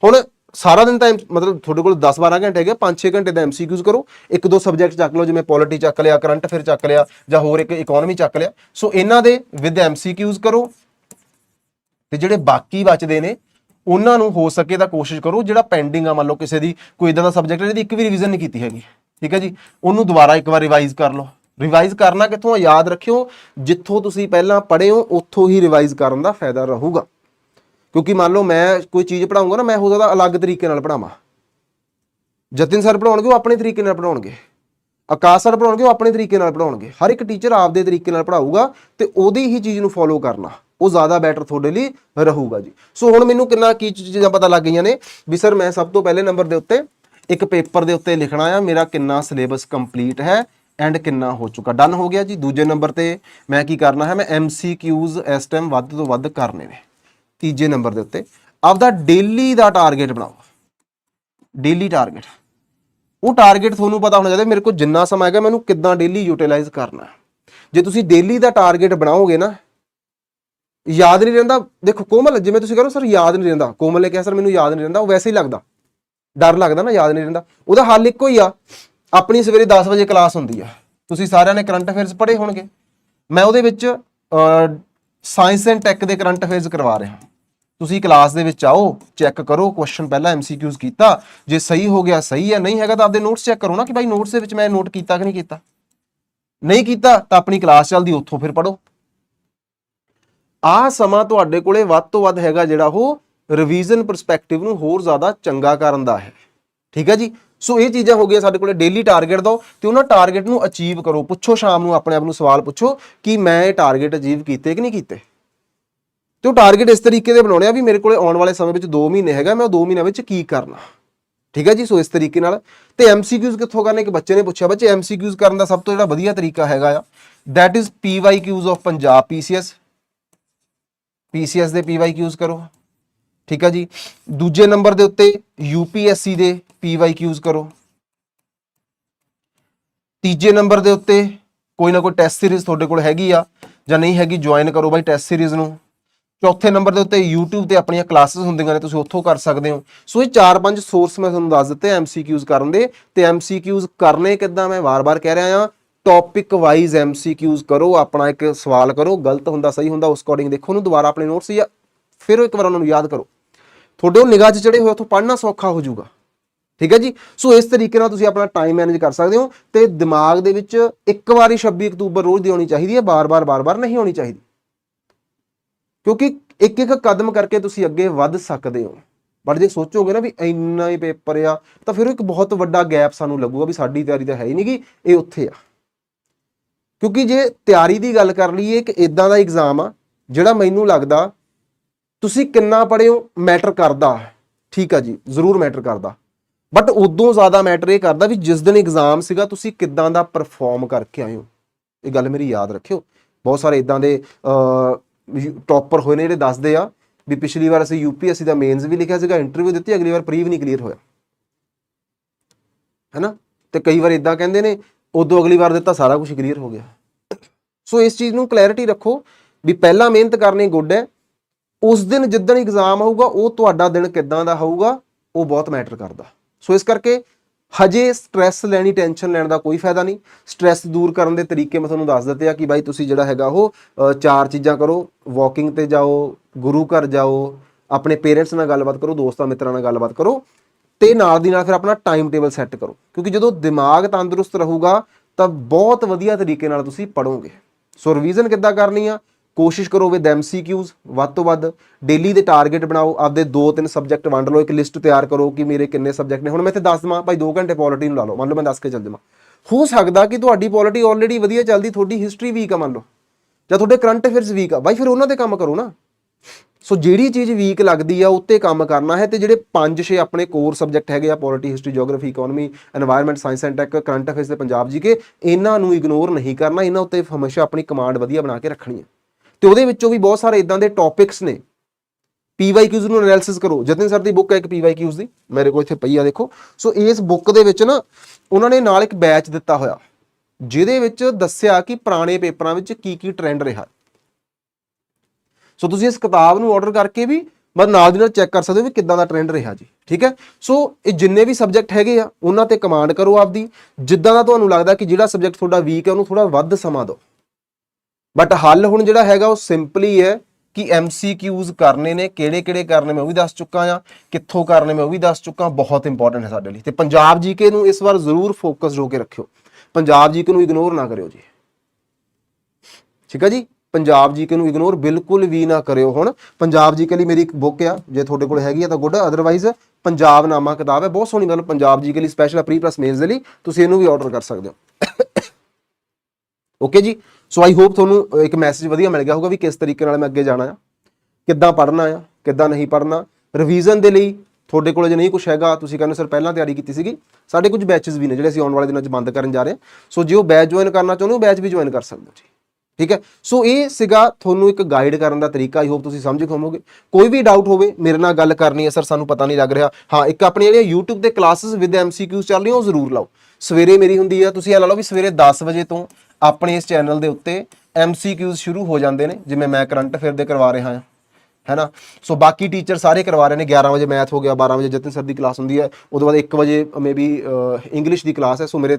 ਹੁਣ ਸਾਰਾ ਦਿਨ ਤਾਂ ਐਮ- ਮਤਲਬ ਤੁਹਾਡੇ ਕੋਲ 10-12 ਘੰਟੇ ਹੈਗੇ 5-6 ਘੰਟੇ ਦਾ ਐਮਸੀਕਿਊਜ਼ ਕਰੋ। ਇੱਕ ਦੋ ਸਬਜੈਕਟ ਚੱਕ ਲਓ, ਜਿਵੇਂ ਪੋਲਿਟੀ ਚੱਕ ਲਿਆ ਕਰੰਟ ਅਫੇਅਰ ਚੱਕ ਲਿਆ, ਜਾਂ ਹੋਰ ਇੱਕ ਇਕਨੋਮੀ ਚੱਕ ਲਿਆ। ਸੋ ਇਹਨਾਂ ਦੇ ਵਿਦ ਐਮਸੀਕਿਊਜ਼ ਕਰੋ। ਤੇ ਜਿਹੜੇ ਬਾਕੀ ਬਚਦੇ ਨੇ ਉਹਨਾਂ ਨੂੰ ਹੋ ਸਕੇ ਤਾਂ ਕੋਸ਼ਿਸ਼ ਕਰੋ, ਜਿਹੜਾ ਪੈਂਡਿੰਗ ਆ, ਮੰਨ ਲਓ ਕਿਸੇ ਦੀ ਕੋਈ ਇਦਾਂ ਦਾ ਸਬਜੈਕਟ ਹੈ ਜਿਹਦੀ ਇੱਕ ਵੀ ਰਿਵੀਜ਼ਨ ਨਹੀਂ ਕੀਤੀ ਹੈਗੀ। ਠੀਕ ਹੈ ਜੀ? ਉਹਨੂੰ ਦੁਬਾਰਾ ਇੱਕ ਵਾਰ ਰਿਵਾਈਜ਼ ਕਰ ਲਓ। ਰਿਵਾਈਜ਼ ਕਰਨਾ ਕਿੱਥੋਂ ਯਾਦ ਰੱਖਿਓ, ਜਿੱਥੋਂ ਤੁਸੀਂ ਪਹਿਲਾਂ ਪੜ੍ਹੇ ਹੋ, ਉੱਥੋਂ ਹੀ ਰਿਵਾਈਜ਼ ਕਰਨ ਦਾ ਫਾਇਦਾ ਰਹੂਗਾ। ਕਿਉਂਕਿ ਮੰਨ ਲਓ, ਮੈਂ ਕੋਈ ਚੀਜ਼ ਪੜਾਉਂਗਾ ਨਾ, ਮੈਂ ਹੋ ਸਕਦਾ ਅਲੱਗ ਤਰੀਕੇ ਨਾਲ ਪੜਾਵਾਂ ਜਤਿਨ ਸਰ ਪੜਾਉਣਗੇ ਉਹ ਆਪਣੇ ਤਰੀਕੇ ਨਾਲ ਪੜਾਉਣਗੇ ਆਕਾਸ਼ ਸਰ ਪੜਾਉਣਗੇ ਉਹ ਆਪਣੇ ਤਰੀਕੇ ਨਾਲ ਪੜਾਉਣਗੇ ਹਰ ਇੱਕ ਟੀਚਰ ਆਪਦੇ ਤਰੀਕੇ ਨਾਲ ਪੜਾਊਗਾ ਤੇ ਉਹਦੀ ਹੀ ਚੀਜ਼ ਨੂੰ ਫੋਲੋ ਕਰਨਾ। ਉਹ ਜ਼ਿਆਦਾ ਬੈਟਰ ਤੁਹਾਡੇ ਲਈ ਰਹੂਗਾ ਜੀ। ਸੋ ਹੁਣ ਮੈਨੂੰ ਕਿੰਨਾ ਕੀ ਚੀਜ਼ਾਂ ਪਤਾ ਲੱਗ ਗਈਆਂ ਨੇ ਵੀ ਸਰ ਮੈਂ ਸਭ ਤੋਂ ਪਹਿਲੇ ਨੰਬਰ ਦੇ ਉੱਤੇ ਇੱਕ ਪੇਪਰ ਦੇ ਉੱਤੇ ਲਿਖਣਾ ਆ, ਮੇਰਾ ਕਿੰਨਾ ਸਿਲੇਬਸ ਕੰਪਲੀਟ ਹੈ ਐਂਡ ਕਿੰਨਾ ਹੋ ਚੁੱਕਾ। ਡਨ ਹੋ ਗਿਆ ਜੀ। ਦੂਜੇ ਨੰਬਰ ਤੇ ਮੈਂ ਕੀ ਕਰਨਾ ਹੈ, ਮੈਂ ਐਮਸੀਕਿਊਜ਼ ਇਸ ਟਾਈਮ ਵੱਧ ਤੋਂ ਵੱਧ ਕਰਨੇ ਨੇ। ਤੀਜੇ ਨੰਬਰ ਦੇ ਉੱਤੇ ਆਪਦਾ ਡੇਲੀ ਦਾ ਟਾਰਗੇਟ ਬਣਾਓ। ਡੇਲੀ ਟਾਰਗੇਟ ਉਹ ਟਾਰਗੇਟ ਤੁਹਾਨੂੰ ਪਤਾ ਹੋਣਾ ਚਾਹੀਦਾ, ਮੇਰੇ ਕੋਲ ਜਿੰਨਾ ਸਮਾਂ ਹੈਗਾ, ਮੈਨੂੰ ਕਿੱਦਾਂ ਡੇਲੀ ਯੂਟਿਲਾਈਜ਼ ਕਰਨਾ। ਜੇ ਤੁਸੀਂ ਡੇਲੀ ਦਾ ਟਾਰਗੇਟ ਬਣਾਓਗੇ ਨਾ ਯਾਦ ਨਹੀਂ ਰਹਿੰਦਾ। ਦੇਖੋ, ਕੋਮਲ, ਜਿਵੇਂ ਤੁਸੀਂ ਕਰੋ ਸਰ, ਯਾਦ ਨਹੀਂ ਰਹਿੰਦਾ। ਕੋਮਲ ਨੇ ਕਿਹਾ, ਸਰ, ਮੈਨੂੰ ਯਾਦ ਨਹੀਂ ਰਹਿੰਦਾ। ਉਹ ਵੈਸੇ ਹੀ ਲੱਗਦਾ। ਡਰ ਲੱਗਦਾ ਨਾ, ਯਾਦ ਨਹੀਂ ਰਹਿੰਦਾ। ਉਹਦਾ ਹੱਲ ਇੱਕੋ ਹੀ ਆ। ਆਪਣੀ ਸਵੇਰੇ 10 ਵਜੇ ਕਲਾਸ ਹੁੰਦੀ ਆ। ਤੁਸੀਂ ਸਾਰਿਆਂ ਨੇ ਕਰੰਟ ਅਫੇਅਰਸ ਪੜ੍ਹੇ ਹੋਣਗੇ। ਮੈਂ ਉਹਦੇ ਵਿੱਚ ਸਾਇੰਸ ਐਂਡ ਟੈਕ ਦੇ ਕਰੰਟ ਅਫੇਅਰਸ ਕਰਵਾ ਰਿਹਾ। ਤੁਸੀਂ ਕਲਾਸ ਦੇ ਵਿੱਚ ਆਓ, ਚੈੱਕ ਕਰੋ, ਕੁਐਸਚਨ ਪਹਿਲਾਂ ਐਮਸੀਕਿਊਜ਼ ਕੀਤਾ। ਜੇ ਸਹੀ ਹੋ ਗਿਆ, ਸਹੀ ਹੈ, ਨਹੀਂ ਹੈਗਾ ਤਾਂ ਆਪਦੇ ਨੋਟਸ ਚੈੱਕ ਕਰੋ ਨਾ ਕਿ ਭਾਈ ਨੋਟਸ ਦੇ ਵਿੱਚ ਮੈਂ ਨੋਟ ਕੀਤਾ ਕਿ ਨਹੀਂ ਕੀਤਾ। ਨਹੀਂ ਕੀਤਾ ਤਾਂ ਆਪਣੀ ਕਲਾਸ ਚੱਲਦੀ, ਉੱਥੋਂ ਫਿਰ ਪੜੋ ਆਹ ਸਮਾਂ ਤੁਹਾਡੇ ਕੋਲੇ ਵੱਧ ਤੋਂ ਵੱਧ ਹੈਗਾ ਜਿਹੜਾ ਉਹ ਰਿਵੀਜ਼ਨ ਪਰਸਪੈਕਟਿਵ ਨੂੰ ਹੋਰ ਜ਼ਿਆਦਾ ਚੰਗਾ ਕਰਨ ਦਾ ਹੈ। ਠੀਕ ਹੈ ਜੀ? ਸੋ ਇਹ ਚੀਜ਼ਾਂ ਹੋ ਗਈਆਂ ਸਾਡੇ ਕੋਲੇ ਡੇਲੀ ਟਾਰਗੇਟ ਦੋ ਤੇ ਉਹਨਾਂ ਟਾਰਗੇਟ ਨੂੰ ਅਚੀਵ ਕਰੋ। ਪੁੱਛੋ ਸ਼ਾਮ ਨੂੰ, ਆਪਣੇ ਆਪ ਨੂੰ ਸਵਾਲ ਪੁੱਛੋ ਕਿ ਮੈਂ ਇਹ ਟਾਰਗੇਟ ਅਚੀਵ ਕੀਤੇ ਕਿ ਨਹੀਂ ਕੀਤੇ? ਤੇ ਉਹ ਟਾਰਗੇਟ ਇਸ ਤਰੀਕੇ ਦੇ ਬਣਾਉਣੇ ਆ ਵੀ ਮੇਰੇ ਕੋਲੇ ਆਉਣ ਵਾਲੇ ਸਮੇਂ ਵਿੱਚ 2 ਮਹੀਨੇ ਹੈਗਾ, ਮੈਂ ਉਹ 2 ਮਹੀਨਿਆਂ ਵਿੱਚ ਕੀ ਕਰਨਾ? ਠੀਕ ਹੈ ਜੀ? ਸੋ ਇਸ ਤਰੀਕੇ ਨਾਲ ਤੇ ਐਮਸੀਕਿਊਜ਼ ਕਿੱਥੋਂ ਕਰਨੇ? ਇੱਕ ਬੱਚੇ ਨੇ ਪੁੱਛਿਆ, ਬੱਚੇ ਐਮਸੀਕਿਊਜ਼ ਕਰਨ ਦਾ ਸਭ ਤੋਂ ਜਿਹੜਾ ਵਧੀਆ ਤਰੀਕਾ ਹੈਗਾ ਆ, that is PYQs of Punjab PCS PCS ਦੇ ਪੀਵਾਈਕਿਊਜ਼ ਕਰੋ। ਠੀਕ ਹੈ ਜੀ? ਦੂਜੇ ਨੰਬਰ ਦੇ ਉੱਤੇ ਯੂਪੀਐਸਸੀ ਦੇ ਪੀਵਾਈਕਿਊਜ਼ ਕਰੋ। ਤੀਜੇ ਨੰਬਰ ਦੇ ਉੱਤੇ ਕੋਈ ਨਾ ਕੋਈ ਟੈਸਟ ਸੀਰੀਜ਼ ਤੁਹਾਡੇ ਕੋਲ ਹੈਗੀ ਆ ਜਾਂ ਨਹੀਂ ਹੈਗੀ, ਜੁਆਇਨ ਕਰੋ ਬਾਈ ਟੈਸਟ ਸੀਰੀਜ਼ ਨੂੰ। ਚੌਥੇ ਨੰਬਰ ਦੇ ਉੱਤੇ YouTube ਤੇ ਆਪਣੀਆਂ ਕਲਾਸਿਸ ਹੁੰਦੀਆਂ ਨੇ, ਤੁਸੀਂ ਉੱਥੋਂ ਕਰ ਸਕਦੇ ਹੋ। ਸੋ ਇਹ ਚਾਰ ਪੰਜ ਸੋਰਸ ਮੈਂ ਤੁਹਾਨੂੰ ਦੱਸ ਦਿੱਤੇ MCQs ਕਰਨ ਦੇ। ਤੇ MCQs ਕਰਨੇ ਕਿੱਦਾਂ? ਮੈਂ ਵਾਰ-ਵਾਰ ਕਹਿ ਰਿਹਾ ਆ। ਟੌਪਿਕ ਵਾਈਜ਼ MCQs ਕਰੋ, ਆਪਣਾ ਇੱਕ ਸਵਾਲ ਕਰੋ, ਗਲਤ ਹੁੰਦਾ, ਸਹੀ ਹੁੰਦਾ, ਉਸ ਅਕੋਰਡਿੰਗ ਦੇਖੋ, ਉਹਨੂੰ ਦੁਬਾਰਾ ਆਪਣੇ ਨੋਟਸ ਜਾਂ ਫਿਰ ਇੱਕ ਵਾਰ ਉਹਨਾਂ ਨੂੰ ਯਾਦ ਕਰੋ। ਤੁਹਾਡੇ ਉਹ ਨਿਗਾਹ 'ਚ ਚੜੇ ਹੋਏ, ਉੱਥੋਂ ਪੜ੍ਹਨਾ ਸੌਖਾ ਹੋ ਜਾਊਗਾ। ਠੀਕ ਹੈ ਜੀ? ਸੋ ਇਸ ਤਰੀਕੇ ਨਾਲ ਤੁਸੀਂ ਆਪਣਾ ਟਾਈਮ ਮੈਨੇਜ ਕਰ ਸਕਦੇ ਹੋ ਤੇ ਦਿਮਾਗ ਦੇ ਵਿੱਚ ਇੱਕ ਵਾਰੀ 26 ਅਕਤੂਬਰ ਰੋਜ਼ ਦੀ ਆਉਣੀ ਚਾਹੀਦੀ ਹੈ, ਬਾਰ-ਬਾਰ ਬਾਰ-ਬਾਰ ਨਹੀਂ ਹੋਣੀ ਚਾਹੀਦੀ। ਕਿਉਂਕਿ ਇੱਕ ਇੱਕ ਕਦਮ ਕਰਕੇ ਤੁਸੀਂ ਅੱਗੇ ਵੱਧ ਸਕਦੇ ਹੋ। ਪਰ ਜੇ ਸੋਚੋਗੇ ਨਾ ਵੀ ਇੰਨਾ ਹੀ ਪੇਪਰ ਆ, ਤਾਂ ਫਿਰ ਇੱਕ ਬਹੁਤ ਵੱਡਾ ਗੈਪ ਸਾਨੂੰ ਲੱਗੂਗਾ ਵੀ ਸਾਡੀ ਤਿਆਰੀ ਤਾਂ ਹੈ ਹੀ ਨਹੀਂਗੀ ਇਹ ਉੱਥੇ ਆ। ਕਿਉਂਕਿ ਜੇ ਤਿਆਰੀ ਦੀ ਗੱਲ ਕਰ ਲਈਏ ਇੱਕ ਇਦਾਂ ਦਾ ਐਗਜ਼ਾਮ ਆ, ਜਿਹੜਾ ਮੈਨੂੰ ਲੱਗਦਾ ਤੁਸੀਂ ਕਿੰਨਾ ਪੜ੍ਹੇ ਮੈਟਰ ਕਰਦਾ, ਠੀਕ ਆ ਜੀ, ਜ਼ਰੂਰ ਮੈਟਰ ਕਰਦਾ। ਬਟ ਉਦੋਂ ਜ਼ਿਆਦਾ ਮੈਟਰ ਇਹ ਕਰਦਾ ਵੀ ਜਿਸ ਦਿਨ ਐਗਜ਼ਾਮ ਸੀਗਾ, ਤੁਸੀਂ ਕਿੱਦਾਂ ਦਾ ਪਰਫਾਰਮ ਕਰਕੇ ਆਏ ਹੋ। ਇਹ ਗੱਲ ਮੇਰੀ ਯਾਦ ਰੱਖਿਓ। ਬਹੁਤ ਸਾਰੇ ਇਦਾਂ ਦੇ ਟੌਪਰ ਹੋਏ ਨੇ ਜਿਹੜੇ ਦੱਸਦੇ ਆ ਵੀ ਪਿਛਲੀ ਵਾਰ ਅਸੀਂ ਯੂਪੀਐਸਸੀ ਦਾ ਮੇਨਸ ਵੀ ਲਿਖਿਆ ਸੀਗਾ ਇੰਟਰਵਿਊ ਦਿੱਤੀ, ਅਗਲੀ ਵਾਰ ਪ੍ਰੀ ਵੀ ਨਹੀਂ ਕਲੀਅਰ ਹੋਇਆ। ਹੈਨਾ? ਤੇ ਕਈ ਵਾਰ ਇਦਾਂ ਕਹਿੰਦੇ ਨੇ ਉਦੋਂ ਅਗਲੀ ਵਾਰ ਦਿੱਤਾ, ਸਾਰਾ ਕੁਝ ਕਲੀਅਰ ਹੋ ਗਿਆ। ਸੋ ਇਸ ਚੀਜ਼ ਨੂੰ ਕਲੈਰਿਟੀ ਰੱਖੋ ਵੀ ਪਹਿਲਾਂ ਮਿਹਨਤ ਕਰਨੀ ਗੁੱਡ ਹੈ। ਉਸ ਦਿਨ ਜਿੱਦਣ ਐਗਜ਼ਾਮ ਆਊਗਾ, ਉਹ ਤੁਹਾਡਾ ਦਿਨ ਕਿੱਦਾਂ ਦਾ ਹੋਊਗਾ ਉਹ ਬਹੁਤ ਮੈਟਰ ਕਰਦਾ। ਸੋ ਇਸ ਕਰਕੇ ਹਜੇ ਸਟ੍ਰੈਸ ਲੈਣੀ ਟੈਨਸ਼ਨ ਲੈਣ ਦਾ ਕੋਈ ਫਾਇਦਾ ਨਹੀਂ। ਸਟ੍ਰੈਸ ਦੂਰ ਕਰਨ ਦੇ ਤਰੀਕੇ ਮੈਂ ਤੁਹਾਨੂੰ ਦੱਸ ਦਿੱਤੇ ਆ ਕਿ ਬਾਈ ਤੁਸੀਂ ਜਿਹੜਾ ਹੈਗਾ ਉਹ ਚਾਰ ਚੀਜ਼ਾਂ ਕਰੋ। ਵਾਕਿੰਗ ਤੇ ਜਾਓ, ਗੁਰੂ ਘਰ ਜਾਓ, ਆਪਣੇ ਪੇਰੈਂਟਸ ਨਾਲ ਗੱਲਬਾਤ ਕਰੋ, ਦੋਸਤਾਂ ਮਿੱਤਰਾਂ ਨਾਲ ਗੱਲਬਾਤ ਕਰੋ। ਤੇ ਨਾਲ ਦੀ ਨਾਲ ਫਿਰ ਆਪਣਾ ਟਾਈਮ ਟੇਬਲ ਸੈੱਟ ਕਰੋ। ਕਿਉਂਕਿ ਜਦੋਂ ਦਿਮਾਗ ਤੰਦਰੁਸਤ ਰਹੂਗਾ, ਤਾਂ ਬਹੁਤ ਵਧੀਆ ਤਰੀਕੇ ਨਾਲ ਤੁਸੀਂ ਪੜੋਗੇ ਸੋ ਰਿਵੀਜ਼ਨ ਕਿੱਦਾਂ ਕਰਨੀ ਆ? ਕੋਸ਼ਿਸ਼ ਕਰੋ ਵਿਦ ਐਮਸੀਕਿਊਜ਼ ਵੱਧ ਤੋਂ ਵੱਧ। ਡੇਲੀ ਦੇ ਟਾਰਗੇਟ ਬਣਾਓ, ਆਪਦੇ ਦੋ ਤਿੰਨ ਸਬਜੈਕਟ ਵੰਡ ਲਓ, ਇੱਕ ਲਿਸਟ ਤਿਆਰ ਕਰੋ ਕਿ ਮੇਰੇ ਕਿੰਨੇ ਸਬਜੈਕਟ ਨੇ। ਹੁਣ ਮੈਂ ਇੱਥੇ ਦੱਸ ਦਵਾਂ, ਭਾਈ 2 ਘੰਟੇ ਪੋਲਿਟੀ ਨੂੰ ਲਾ ਲਓ। ਮੰਨ ਲਓ ਮੈਂ ਦੱਸ ਕੇ ਚੱਲ ਜਾਵਾਂ ਹੋ ਸਕਦਾ ਕਿ ਤੁਹਾਡੀ ਪੋਲਿਟੀ ਆਲਰੇਡੀ ਵਧੀਆ ਚੱਲਦੀ, ਤੁਹਾਡੀ ਹਿਸਟਰੀ ਵੀਕ ਆ ਮੰਨ ਲਓ। ਜਾਂ ਤੁਹਾਡੇ ਕਰੰਟ ਅਫੇਅਰਸ ਵੀਕ ਆ। ਬਾਈ ਫਿਰ ਉਹਨਾਂ ਤੇ ਕੰਮ ਕਰੋ ਨਾ। ਸੋ ਜਿਹੜੀ ਚੀਜ਼ ਵੀਕ ਲੱਗਦੀ ਆ, ਉੱਤੇ ਕੰਮ ਕਰਨਾ ਹੈ ਤੇ ਜਿਹੜੇ 5-6 ਆਪਣੇ ਕੋਰ ਸਬਜੈਕਟ ਹੈਗੇ ਆ polity history geography economy environment science and tech current affairs ਤੇ ਪੰਜਾਬ ਜੀ ਕੇ, ਇਹਨਾਂ ਨੂੰ ਇਗਨੋਰ ਨਹੀਂ ਕਰਨਾ, ਇਹਨਾਂ ਉੱਤੇ ਹਮੇਸ਼ਾ ਆਪਣੀ ਕਮਾਂਡ ਵਧੀਆ ਬਣਾ ਕੇ ਰੱਖਣੀ ਹੈ ਤੇ ਉਹਦੇ ਵਿੱਚੋਂ ਵੀ ਬਹੁਤ ਸਾਰੇ ਇਦਾਂ ਦੇ ਟੌਪਿਕਸ ਨੇ। ਪੀਵਾਈਕਿਊਜ਼ ਨੂੰ ਐਨਾਲਿਸਿਸ ਕਰੋ। ਜਤਨ ਸਰ ਦੀ ਬੁੱਕ ਹੈ ਇੱਕ ਪੀਵਾਈਕਿਊਜ਼ ਦੀ। ਮੇਰੇ ਕੋਲ ਇੱਥੇ ਪਈ ਆ, ਦੇਖੋ। ਸੋ ਇਸ ਬੁੱਕ ਦੇ ਵਿੱਚ ਨਾ, ਉਹਨਾਂ ਨੇ ਨਾਲ ਇੱਕ ਬੈਚ ਦਿੱਤਾ ਹੋਇਆ, ਜਿਹਦੇ ਵਿੱਚ ਦੱਸਿਆ ਕਿ ਪੁਰਾਣੇ ਪੇਪਰਾਂ ਵਿੱਚ ਕੀ ਕੀ ਟ੍ਰੈਂਡ ਰਿਹਾ। ਸੋ ਤੁਸੀਂ ਇਸ ਕਿਤਾਬ ਨੂੰ ਆਰਡਰ ਕਰਕੇ ਵੀ ਬਸ ਨਾਲ ਦੀ ਨਾਲ ਚੈੱਕ ਕਰ ਸਕਦੇ ਹੋ ਵੀ ਕਿੱਦਾਂ ਦਾ ਟ੍ਰੈਂਡ ਰਿਹਾ ਜੀ, ਠੀਕ ਹੈ? ਸੋ ਇਹ ਜਿੰਨੇ ਵੀ ਸਬਜੈਕਟ ਹੈਗੇ ਆ, ਉਹਨਾਂ ਤੇ ਕਮਾਂਡ ਕਰੋ ਆਪਦੀ। ਜਿੱਦਾਂ ਦਾ ਤੁਹਾਨੂੰ ਲੱਗਦਾ ਕਿ ਜਿਹੜਾ ਸਬਜੈਕਟ ਤੁਹਾਡਾ ਵੀਕ ਹੈ, ਉਹਨੂੰ ਥੋੜਾ ਵੱਧ ਸਮਾਂ ਦਿਓ। ਬਟ ਹੱਲ ਹੁਣ ਜਿਹੜਾ ਹੈਗਾ, ਉਹ ਸਿੰਪਲੀ ਹੈ ਕਿ ਐਮਸੀਕਿਊਜ਼ ਕਰਨੇ ਨੇ ਕਿਹੜੇ ਕਿਹੜੇ ਕਰਨੇ ਮੈਂ ਉਹ ਵੀ ਦੱਸ ਚੁੱਕਾ ਆ ਕਿੱਥੋਂ ਕਰਨੇ ਮੈਂ ਉਹ ਵੀ ਦੱਸ ਚੁੱਕਾ ਬਹੁਤ ਇੰਪੋਰਟੈਂਟ ਹੈ ਸਾਡੇ ਲਈ। ਤੇ ਪੰਜਾਬ ਜੀਕੇ ਨੂੰ ਇਸ ਵਾਰ ਜ਼ਰੂਰ ਫੋਕਸਡ ਹੋ ਕੇ ਰੱਖਿਓ। ਪੰਜਾਬ ਜੀਕੇ ਨੂੰ ਇਗਨੋਰ ਨਾ ਕਰਿਓ ਜੀ। ਠੀਕ ਹੈ ਜੀ? ਪੰਜਾਬ ਜੀਕੇ ਨੂੰ ਇਗਨੋਰ ਬਿਲਕੁਲ ਵੀ ਨਾ ਕਰਿਓ ਹੁਣ। ਪੰਜਾਬ ਜੀਕੇ ਲਈ ਮੇਰੀ ਇੱਕ ਬੁੱਕ ਆ, ਜੇ ਤੁਹਾਡੇ ਕੋਲ ਹੈਗੀ ਆ ਤਾਂ ਗੁੱਡ ਅਦਰਵਾਈਜ਼ ਪੰਜਾਬ ਨਾਮਾ ਕਿਤਾਬ ਹੈ। ਬਹੁਤ ਸੋਹਣੀ ਮਤਲਬ ਪੰਜਾਬ ਜੀਕੇ ਲਈ ਸਪੈਸ਼ਲ ਪ੍ਰੀ ਪਲੱਸ ਮੇਨਸ ਦੇ ਲਈ। ਤੁਸੀਂ ਇਹਨੂੰ ਵੀ ਆਰਡਰ ਕਰ ਸਕਦੇ ਹੋ। ਓਕੇ ਜੀ? ਸੋ ਆਈ ਹੋਪ ਤੁਹਾਨੂੰ ਇੱਕ ਮੈਸੇਜ ਵਧੀਆ ਮਿਲ ਗਿਆ ਹੋਊਗਾ ਵੀ ਕਿਸ ਤਰੀਕੇ ਨਾਲ ਮੈਂ ਅੱਗੇ ਜਾਣਾ ਆ। ਕਿੱਦਾਂ ਪੜ੍ਹਨਾ ਆ, ਕਿੱਦਾਂ ਨਹੀਂ ਪੜ੍ਹਨਾ। ਰਿਵੀਜ਼ਨ ਦੇ ਲਈ ਤੁਹਾਡੇ ਕੋਲ ਜੇ ਨਹੀਂ ਕੁਝ ਹੈਗਾ। ਤੁਸੀਂ ਕਹਿੰਦੇ ਸਰ ਪਹਿਲਾਂ ਤਿਆਰੀ ਕੀਤੀ ਸੀਗੀ। ਸਾਡੇ ਕੁਝ ਬੈਚਸ ਵੀ ਨੇ ਜਿਹੜੇ ਅਸੀਂ ਆਉਣ ਵਾਲੇ ਦਿਨਾਂ 'ਚ ਬੰਦ ਕਰਨ ਜਾ ਰਹੇ ਹਾਂ। ਸੋ ਜੇ ਉਹ ਬੈਚ ਜੁਆਇਨ ਕਰਨਾ ਚਾਹੁੰਦੇ ਹੋ ਬੈਚ ਵੀ ਜੁਆਇਨ ਕਰ ਸਕਦੇ ਹੋ ਜੀ। ਠੀਕ ਹੈ? ਸੋ ਇਹ ਸੀਗਾ ਤੁਹਾਨੂੰ ਇੱਕ ਗਾਈਡ ਕਰਨ ਦਾ ਤਰੀਕਾ। ਆਈ ਹੋਪ ਤੁਸੀਂ ਸਮਝ ਗਏ ਹੋਵੋਗੇ ਕੋਈ ਵੀ ਡਾਊਟ ਹੋਵੇ, ਮੇਰੇ ਨਾਲ ਗੱਲ ਕਰਨੀ ਹੈ ਸਰ ਸਾਨੂੰ ਪਤਾ ਨਹੀਂ ਲੱਗ ਰਿਹਾ। ਹਾਂ, ਇੱਕ ਆਪਣੀ ਜਿਹੜੀਆਂ YouTube ਤੇ ਕਲਾਸਿਸ ਵਿਦ MCQs ਚੱਲ ਰਹੀਆਂ, ਉਹ ਜ਼ਰੂਰ ਲਾਓ। ਸਵੇਰੇ ਮੇਰੀ ਹੁੰਦੀ ਆ ਤੁਸੀਂ ਇਹ ਲਾ ਲਓ ਵੀ ਸਵੇਰੇ 10 ਵਜੇ ਤੋਂ ਆਪਣੇ ਇਸ ਚੈਨਲ ਦੇ ਉੱਤੇ MCQs ਸ਼ੁਰੂ ਹੋ ਜਾਂਦੇ ਨੇ, ਜਿਵੇਂ ਮੈਂ ਕਰੰਟ ਅਫੇਅਰ ਦੇ ਕਰਵਾ ਰਿਹਾ ਹਾਂ। ਹੈਨਾ? ਸੋ ਬਾਕੀ ਟੀਚਰ ਸਾਰੇ ਕਰਵਾ ਰਹੇ ਨੇ। 11 ਵਜੇ ਮੈਥ ਹੋ ਗਿਆ 12 ਵਜੇ ਜਤਨ ਸਰ ਦੀ ਕਲਾਸ ਹੁੰਦੀ ਹੈ। ਉਦੋਂ ਬਾਅਦ 1 ਵਜੇ ਮੇਬੀ ਇੰਗਲਿਸ਼ ਦੀ ਕਲਾਸ ਹੈ। ਸੋ ਮੇਰੇ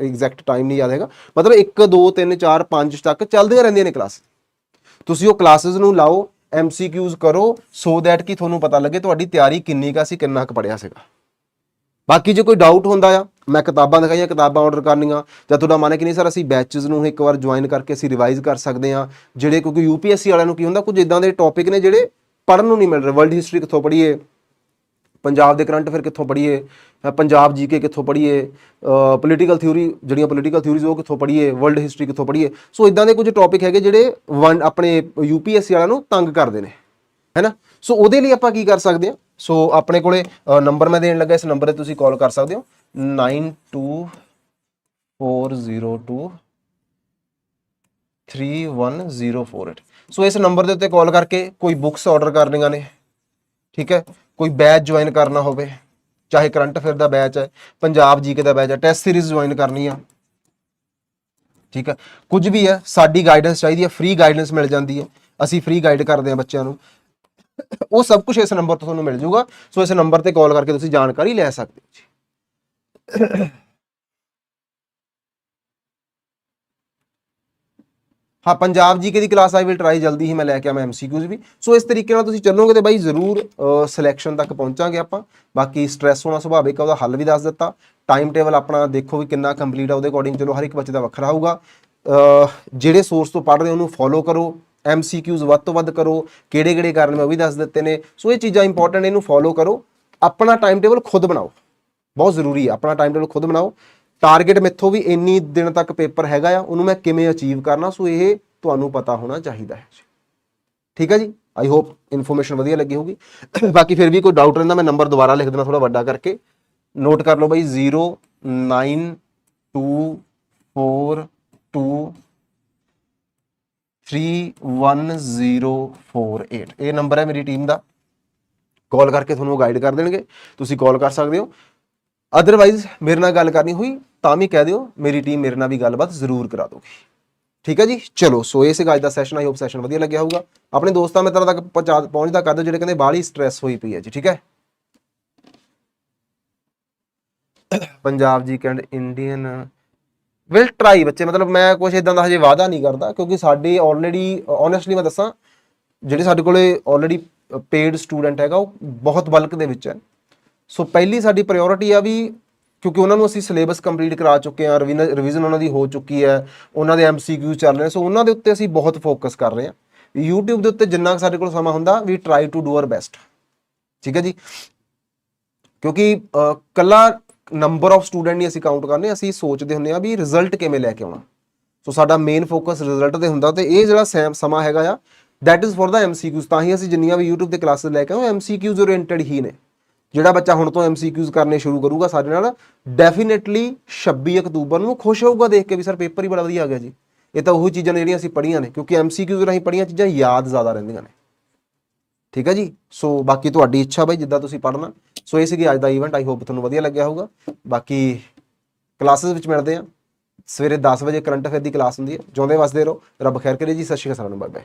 ਐਗਜ਼ੈਕਟ ਟਾਈਮ ਨਹੀਂ ਯਾਦ ਹੈਗਾ। ਮਤਲਬ 1 2 3 4 5 ਤੱਕ ਚੱਲਦੀਆਂ ਰਹਿੰਦੀਆਂ ਨੇ ਕਲਾਸ ਤੁਸੀਂ ਉਹ ਕਲਾਸਿਸ ਨੂੰ ਲਾਓ MCQs ਕਰੋ ਸੋ ਦੈਟ ਕਿ ਤੁਹਾਨੂੰ ਪਤਾ ਲੱਗੇ ਤੁਹਾਡੀ ਤਿਆਰੀ ਕਿੰਨੀ ਕਾ ਸੀ ਕਿੰਨਾ ਕੁ ਪੜਿਆ ਸੀਗਾ। ਬਾਕੀ ਜੇ ਕੋਈ ਡਾਊਟ ਹੁੰਦਾ ਆ ਮੈਂ ਕਿਤਾਬਾਂ ਦਿਖਾਈਆਂ ਕਿਤਾਬਾਂ ਆਰਡਰ ਕਰਨੀਆਂ। ਜਾਂ ਤੁਹਾਡਾ ਮਨ ਹੈ ਕਿ ਨਹੀਂ ਸਰ ਅਸੀਂ ਬੈਚਸ ਨੂੰ ਇੱਕ ਵਾਰ ਜੁਆਇਨ ਕਰਕੇ ਅਸੀਂ ਰਿਵਾਈਜ਼ ਕਰ ਸਕਦੇ ਹਾਂ। ਜਿਹੜੇ ਕਿਉਂਕਿ UPSC ਵਾਲਿਆਂ ਨੂੰ ਕੀ ਹੁੰਦਾ ਕੁਝ ਇਦਾਂ ਦੇ ਟੌਪਿਕ ਨੇ ਜਿਹੜੇ ਪੜਨ ਨੂੰ ਨਹੀਂ ਮਿਲ ਰਹੇ। ਵਰਲਡ ਹਿਸਟਰੀ ਕਿੱਥੋਂ ਪੜ੍ਹੀਏ? ਪੰਜਾਬ ਦੇ ਕਰੰਟ ਅਫੇਅਰ ਕਿੱਥੋਂ ਪੜ੍ਹੀਏ? ਅ, ਪੰਜਾਬ ਜੀਕੇ ਕਿੱਥੋਂ ਪੜ੍ਹੀਏ? ਪੋਲੀਟੀਕਲ ਥਿਊਰੀ ਜਿਹੜੀਆਂ ਪੋਲੀਟੀਕਲ ਥਿਊਰੀਜ਼ ਉਹ ਕਿੱਥੋਂ ਪੜ੍ਹੀਏ? ਵਰਲਡ ਹਿਸਟਰੀ ਕਿੱਥੋਂ ਪੜ੍ਹੀਏ? ਸੋ ਇਦਾਂ ਦੇ ਕੁਝ ਟੌਪਿਕ ਹੈਗੇ ਜਿਹੜੇ ਵਨ ਆਪਣੇ UPSC ਵਾਲਿਆਂ ਨੂੰ ਤੰਗ ਕਰਦੇ ਨੇ। ਹੈਨਾ ਸੋ ਉਹਦੇ ਲਈ ਆਪਾਂ ਕੀ ਕਰ ਸਕਦੇ ਹਾਂ? ਸੋ ਆਪਣੇ ਕੋਲੇ ਨੰਬਰ ਮੈਂ ਦੇਣ ਲੱਗਾ, ਇਸ ਨੰਬਰ ਤੇ ਤੁਸੀਂ ਕਾਲ ਕਰ ਸਕਦੇ ਹੋ। 92402 31048 ਸੋ ਇਸ ਨੰਬਰ ਦੇ ਉੱਤੇ ਕਾਲ ਕਰਕੇ ਕੋਈ ਬੁੱਕਸ ਆਰਡਰ ਕਰਨੀਆਂ ਨੇ, ਠੀਕ ਹੈ? ਕੋਈ ਬੈਚ ਜੁਆਇਨ ਕਰਨਾ ਹੋਵੇ, ਚਾਹੇ ਕਰੰਟ ਅਫੇਅਰ ਦਾ ਬੈਚ ਹੈ, ਪੰਜਾਬ ਜੀਕੇ ਦਾ ਬੈਚ ਹੈ ਟੈਸਟ ਸੀਰੀਜ਼ ਜੁਆਇਨ ਕਰਨੀ ਆ। ਠੀਕ ਹੈ? ਕੁਝ ਵੀ ਹੈ, ਸਾਡੀ ਗਾਈਡੈਂਸ ਚਾਹੀਦੀ ਹੈ ਫ੍ਰੀ ਗਾਈਡੈਂਸ ਮਿਲ ਜਾਂਦੀ ਹੈ। ਅਸੀਂ ਫ੍ਰੀ ਗਾਈਡ ਕਰਦੇ ਹਾਂ ਬੱਚਿਆਂ ਨੂੰ। ਉਹ ਸਭ ਕੁਝ ਇਸ ਨੰਬਰ ਤੋਂ ਤੁਹਾਨੂੰ ਮਿਲ ਜਾਊਗਾ ਸੋ ਇਸ ਨੰਬਰ ਤੇ ਕਾਲ ਕਰਕੇ ਤੁਸੀਂ ਜਾਣਕਾਰੀ ਲੈ ਸਕਦੇ ਹੋ ਜੀ। ਹਾਂ, ਪੰਜਾਬ ਜੀਕੇ ਦੀ ਕਲਾਸ ਆਈ ਵਿਲ ਟਰਾਈ ਜਲਦੀ ਹੀ ਮੈਂ ਲੈ ਕੇ ਆਵਾਂ ਐਮਸੀਕਿਊਜ਼ ਵੀ। ਸੋ ਇਸ ਤਰੀਕੇ ਨਾਲ ਤੁਸੀਂ ਚੱਲੋਗੇ ਤੇ ਬਾਈ ਜ਼ਰੂਰ ਸਿਲੈਕਸ਼ਨ ਤੱਕ ਪਹੁੰਚਾਂਗੇ ਆਪਾਂ। ਬਾਕੀ ਸਟ੍ਰੈਸ ਹੋਣਾ ਸੁਭਾਵਿਕ ਆ, ਉਹਦਾ ਹੱਲ ਵੀ ਦੱਸ ਦਿੱਤਾ। ਟਾਈਮ ਟੇਬਲ ਆਪਣਾ ਦੇਖੋ ਵੀ ਕਿੰਨਾ ਕੰਪਲੀਟ ਆ, ਉਹਦੇ ਅਕੋਰਡਿੰਗ ਚਲੋ ਹਰ ਇੱਕ ਬੱਚੇ ਦਾ ਵੱਖਰਾ ਹੋਊਗਾ। ਜਿਹੜੇ ਸੋਰਸ ਤੋਂ ਪੜ੍ਹ ਰਹੇ ਉਹਨੂੰ ਫੋਲੋ ਕਰੋ। ਐਮਸੀਕਿਊਜ਼ ਵੱਧ ਤੋਂ ਵੱਧ ਕਰੋ ਕਿਹੜੇ ਕਿਹੜੇ ਕਾਰਨ ਮੈਂ ਉਹ ਵੀ ਦੱਸ ਦਿੱਤੇ ਨੇ। ਸੋ ਇਹ ਚੀਜ਼ਾਂ ਇੰਪੋਰਟੈਂਟ ਇਹਨੂੰ ਫੋਲੋ ਕਰੋ। ਆਪਣਾ ਟਾਈਮ ਟੇਬਲ ਖੁਦ ਬਣਾਓ। ਬਹੁਤ ਜ਼ਰੂਰੀ ਹੈ, ਆਪਣਾ ਟਾਈਮ ਟੇਬਲ ਖੁਦ ਬਣਾਓ। ਟਾਰਗੇਟ ਮੈਥੋਂ ਵੀ ਇੰਨੀ ਦਿਨ ਤੱਕ ਪੇਪਰ ਹੈਗਾ ਆ, ਉਹਨੂੰ ਮੈਂ ਕਿਵੇਂ ਅਚੀਵ ਕਰਨਾ, ਸੋ ਇਹ ਤੁਹਾਨੂੰ ਪਤਾ ਹੋਣਾ ਚਾਹੀਦਾ ਹੈ। ਠੀਕ ਹੈ ਜੀ? ਆਈ ਹੋਪ ਇਨਫੋਰਮੇਸ਼ਨ ਵਧੀਆ ਲੱਗੀ ਹੋਊਗੀ। ਬਾਕੀ ਫਿਰ ਵੀ ਕੋਈ ਡਾਊਟ ਰਹਿੰਦਾ, ਮੈਂ ਨੰਬਰ ਦੁਬਾਰਾ ਲਿਖ ਦੇਣਾ ਥੋੜਾ ਵੱਡਾ ਕਰਕੇ। ਨੋਟ ਕਰ ਲਓ ਬਾਈ 09242 31048 ਇਹ ਨੰਬਰ ਹੈ ਮੇਰੀ ਟੀਮ ਦਾ। ਕਾਲ ਕਰਕੇ ਤੁਹਾਨੂੰ ਗਾਈਡ ਕਰ ਦੇਣਗੇ। ਤੁਸੀਂ ਕਾਲ ਕਰ ਸਕਦੇ ਹੋ। ਅਦਰਵਾਈਜ਼ ਮੇਰੇ ਨਾਲ ਗੱਲ ਕਰਨੀ ਹੋਈ, ਤਾਂ ਵੀ ਕਹਿ ਦਿਓ, ਮੇਰੀ ਟੀਮ ਮੇਰੇ ਨਾਲ ਵੀ ਗੱਲਬਾਤ ਜ਼ਰੂਰ ਕਰਾ ਦੋਗੀ ਠੀਕ ਹੈ ਜੀ? ਚਲੋ ਸੋ ਇਹ ਸੀਗਾ ਅੱਜ ਦਾ ਸੈਸ਼ਨ ਆਈ ਹੋਪ ਸੈਸ਼ਨ ਵਧੀਆ ਲੱਗਿਆ ਹੋਊਗਾ। ਆਪਣੇ ਦੋਸਤਾਂ ਮਿੱਤਰਾਂ ਤੱਕ ਪਹੁੰਚਾ, ਪਹੁੰਚਦਾ ਕਰ ਦਿਓ, ਜਿਹੜੇ ਕਹਿੰਦੇ ਬਾਹਲੀ ਸਟ੍ਰੈਸ ਹੋਈ ਪਈ ਹੈ ਜੀ, ਠੀਕ ਹੈ? ਪੰਜਾਬ ਜੀ ਕੈਂਡ ਇੰਡੀਅਨ ਵਿਲ ਟਰਾਈ ਬੱਚੇ। ਮਤਲਬ ਮੈਂ ਕੁਝ ਇਦਾਂ ਦਾ ਹਜੇ ਵਾਅਦਾ ਨਹੀਂ ਕਰਦਾ ਕਿਉਂਕਿ ਸਾਡੇ ਆਲਰੇਡੀ ਓਨੈਸਟਲੀ ਮੈਂ ਦੱਸਾਂ ਜਿਹੜੇ ਸਾਡੇ ਕੋਲੇ ਆਲਰੇਡੀ ਪੇਡ ਸਟੂਡੈਂਟ ਹੈਗਾ ਉਹ ਬਹੁਤ ਬਲਕ ਦੇ ਵਿੱਚ ਹੈ। ਸੋ ਪਹਿਲੀ ਸਾਡੀ ਪ੍ਰਾਇੋਰਟੀ ਆ ਵੀ ਕਿਉਂਕਿ ਉਹਨਾਂ ਨੂੰ ਅਸੀਂ ਸਿਲੇਬਸ ਕੰਪਲੀਟ ਕਰਾ ਚੁੱਕੇ ਹਾਂ ਰਿਵੀਜ਼ਨ ਉਹਨਾਂ ਦੀ ਹੋ ਚੁੱਕੀ ਹੈ ਉਹਨਾਂ ਦੇ ਐਮਸੀਕਿਊ ਚੱਲ ਰਹੇ ਸੋ ਉਹਨਾਂ ਦੇ ਉੱਤੇ ਅਸੀਂ ਬਹੁਤ ਫੋਕਸ ਕਰ ਰਹੇ ਹਾਂ। YouTube ਦੇ ਉੱਤੇ ਜਿੰਨਾ ਕੁ ਸਾਡੇ ਕੋਲ ਸਮਾਂ ਹੁੰਦਾ ਵੀ try to do our best ਠੀਕ ਹੈ ਜੀ? ਕਿਉਂਕਿ ਅਹ, ਕੱਲਾ ਨੰਬਰ ਆਫ ਸਟੂਡੈਂਟ ਨਹੀਂ ਅਸੀਂ ਕਾਊਂਟ ਕਰਨੇ, ਅਸੀਂ ਸੋਚਦੇ ਹੁੰਦੇ ਆ ਵੀ ਰਿਜ਼ਲਟ ਕਿਵੇਂ ਲੈ ਕੇ ਆਉਣਾ। ਸੋ ਸਾਡਾ ਮੇਨ ਫੋਕਸ ਰਿਜ਼ਲਟ ਤੇ ਹੁੰਦਾ ਤੇ ਇਹ ਜਿਹੜਾ ਸੈਮ- ਸਮਾਂ ਹੈਗਾ ਆ that is for the MCQs ਤਾਂ ਹੀ ਅਸੀਂ ਜਿੰਨੀਆਂ ਵੀ YouTube ਤੇ ਕਲਾਸਿਸ ਲੈ ਕੇ ਆਉਂ ਐਮਸੀਕਿਊਜ਼ ਓਰੀਐਂਟਡ ਹੀ ਨੇ। ਜਿਹੜਾ ਬੱਚਾ ਹੁਣ ਤੋਂ ਐਮਸੀਕਿਊਜ਼ ਕਰਨੇ ਸ਼ੁਰੂ ਕਰੂਗਾ ਸਾਡੇ ਨਾਲ ਡੈਫੀਨਿਟਲੀ 26 ਅਕਤੂਬਰ ਨੂੰ ਖੁਸ਼ ਹੋਊਗਾ ਦੇਖ ਕੇ ਵੀ ਸਰ ਪੇਪਰ ਹੀ ਬੜਾ ਵਧੀਆ ਆ ਗਿਆ ਜੀ। ਇਹ ਤਾਂ ਉਹ ਚੀਜ਼ਾਂ ਨੇ ਜਿਹੜੀਆਂ ਅਸੀਂ ਪੜ੍ਹੀਆਂ ਨੇ, ਕਿਉਂਕਿ ਐਮਸੀਕਿਊਜ਼ ਰਾਹੀਂ ਪੜ੍ਹੀਆਂ ਚੀਜ਼ਾਂ ਯਾਦ ਜ਼ਿਆਦਾ ਰਹਿੰਦੀਆਂ ਨੇ। ਠੀਕ ਹੈ ਜੀ? ਸੋ ਬਾਕੀ ਤੁਹਾਡੀ ਇੱਛਾ ਬਾਈ, ਜਿੱਦਾਂ ਤੁਸੀਂ ਪੜ੍ਹਨਾ। ਸੋ ਇਹ ਸੀਗੀ ਅੱਜ ਦਾ ਇਵੈਂਟ ਆਈ ਹੋਪ ਤੁਹਾਨੂੰ ਵਧੀਆ ਲੱਗਿਆ ਹੋਊਗਾ। ਬਾਕੀ ਕਲਾਸਿਸ ਵਿੱਚ ਮਿਲਦੇ ਆ ਸਵੇਰੇ 10 ਵਜੇ ਕਰੰਟ ਅਫੇਅਰ ਦੀ ਕਲਾਸ ਹੁੰਦੀ ਹੈ। ਜਿਉਂਦੇ ਵਸਦੇ ਰਹੋ। ਰੱਬ ਖੈਰ ਕਰੇ ਜੀ। ਸਤਿ ਸ਼੍ਰੀ ਅਕਾਲ ਸਾਰਿਆਂ ਨੂੰ। Bye bye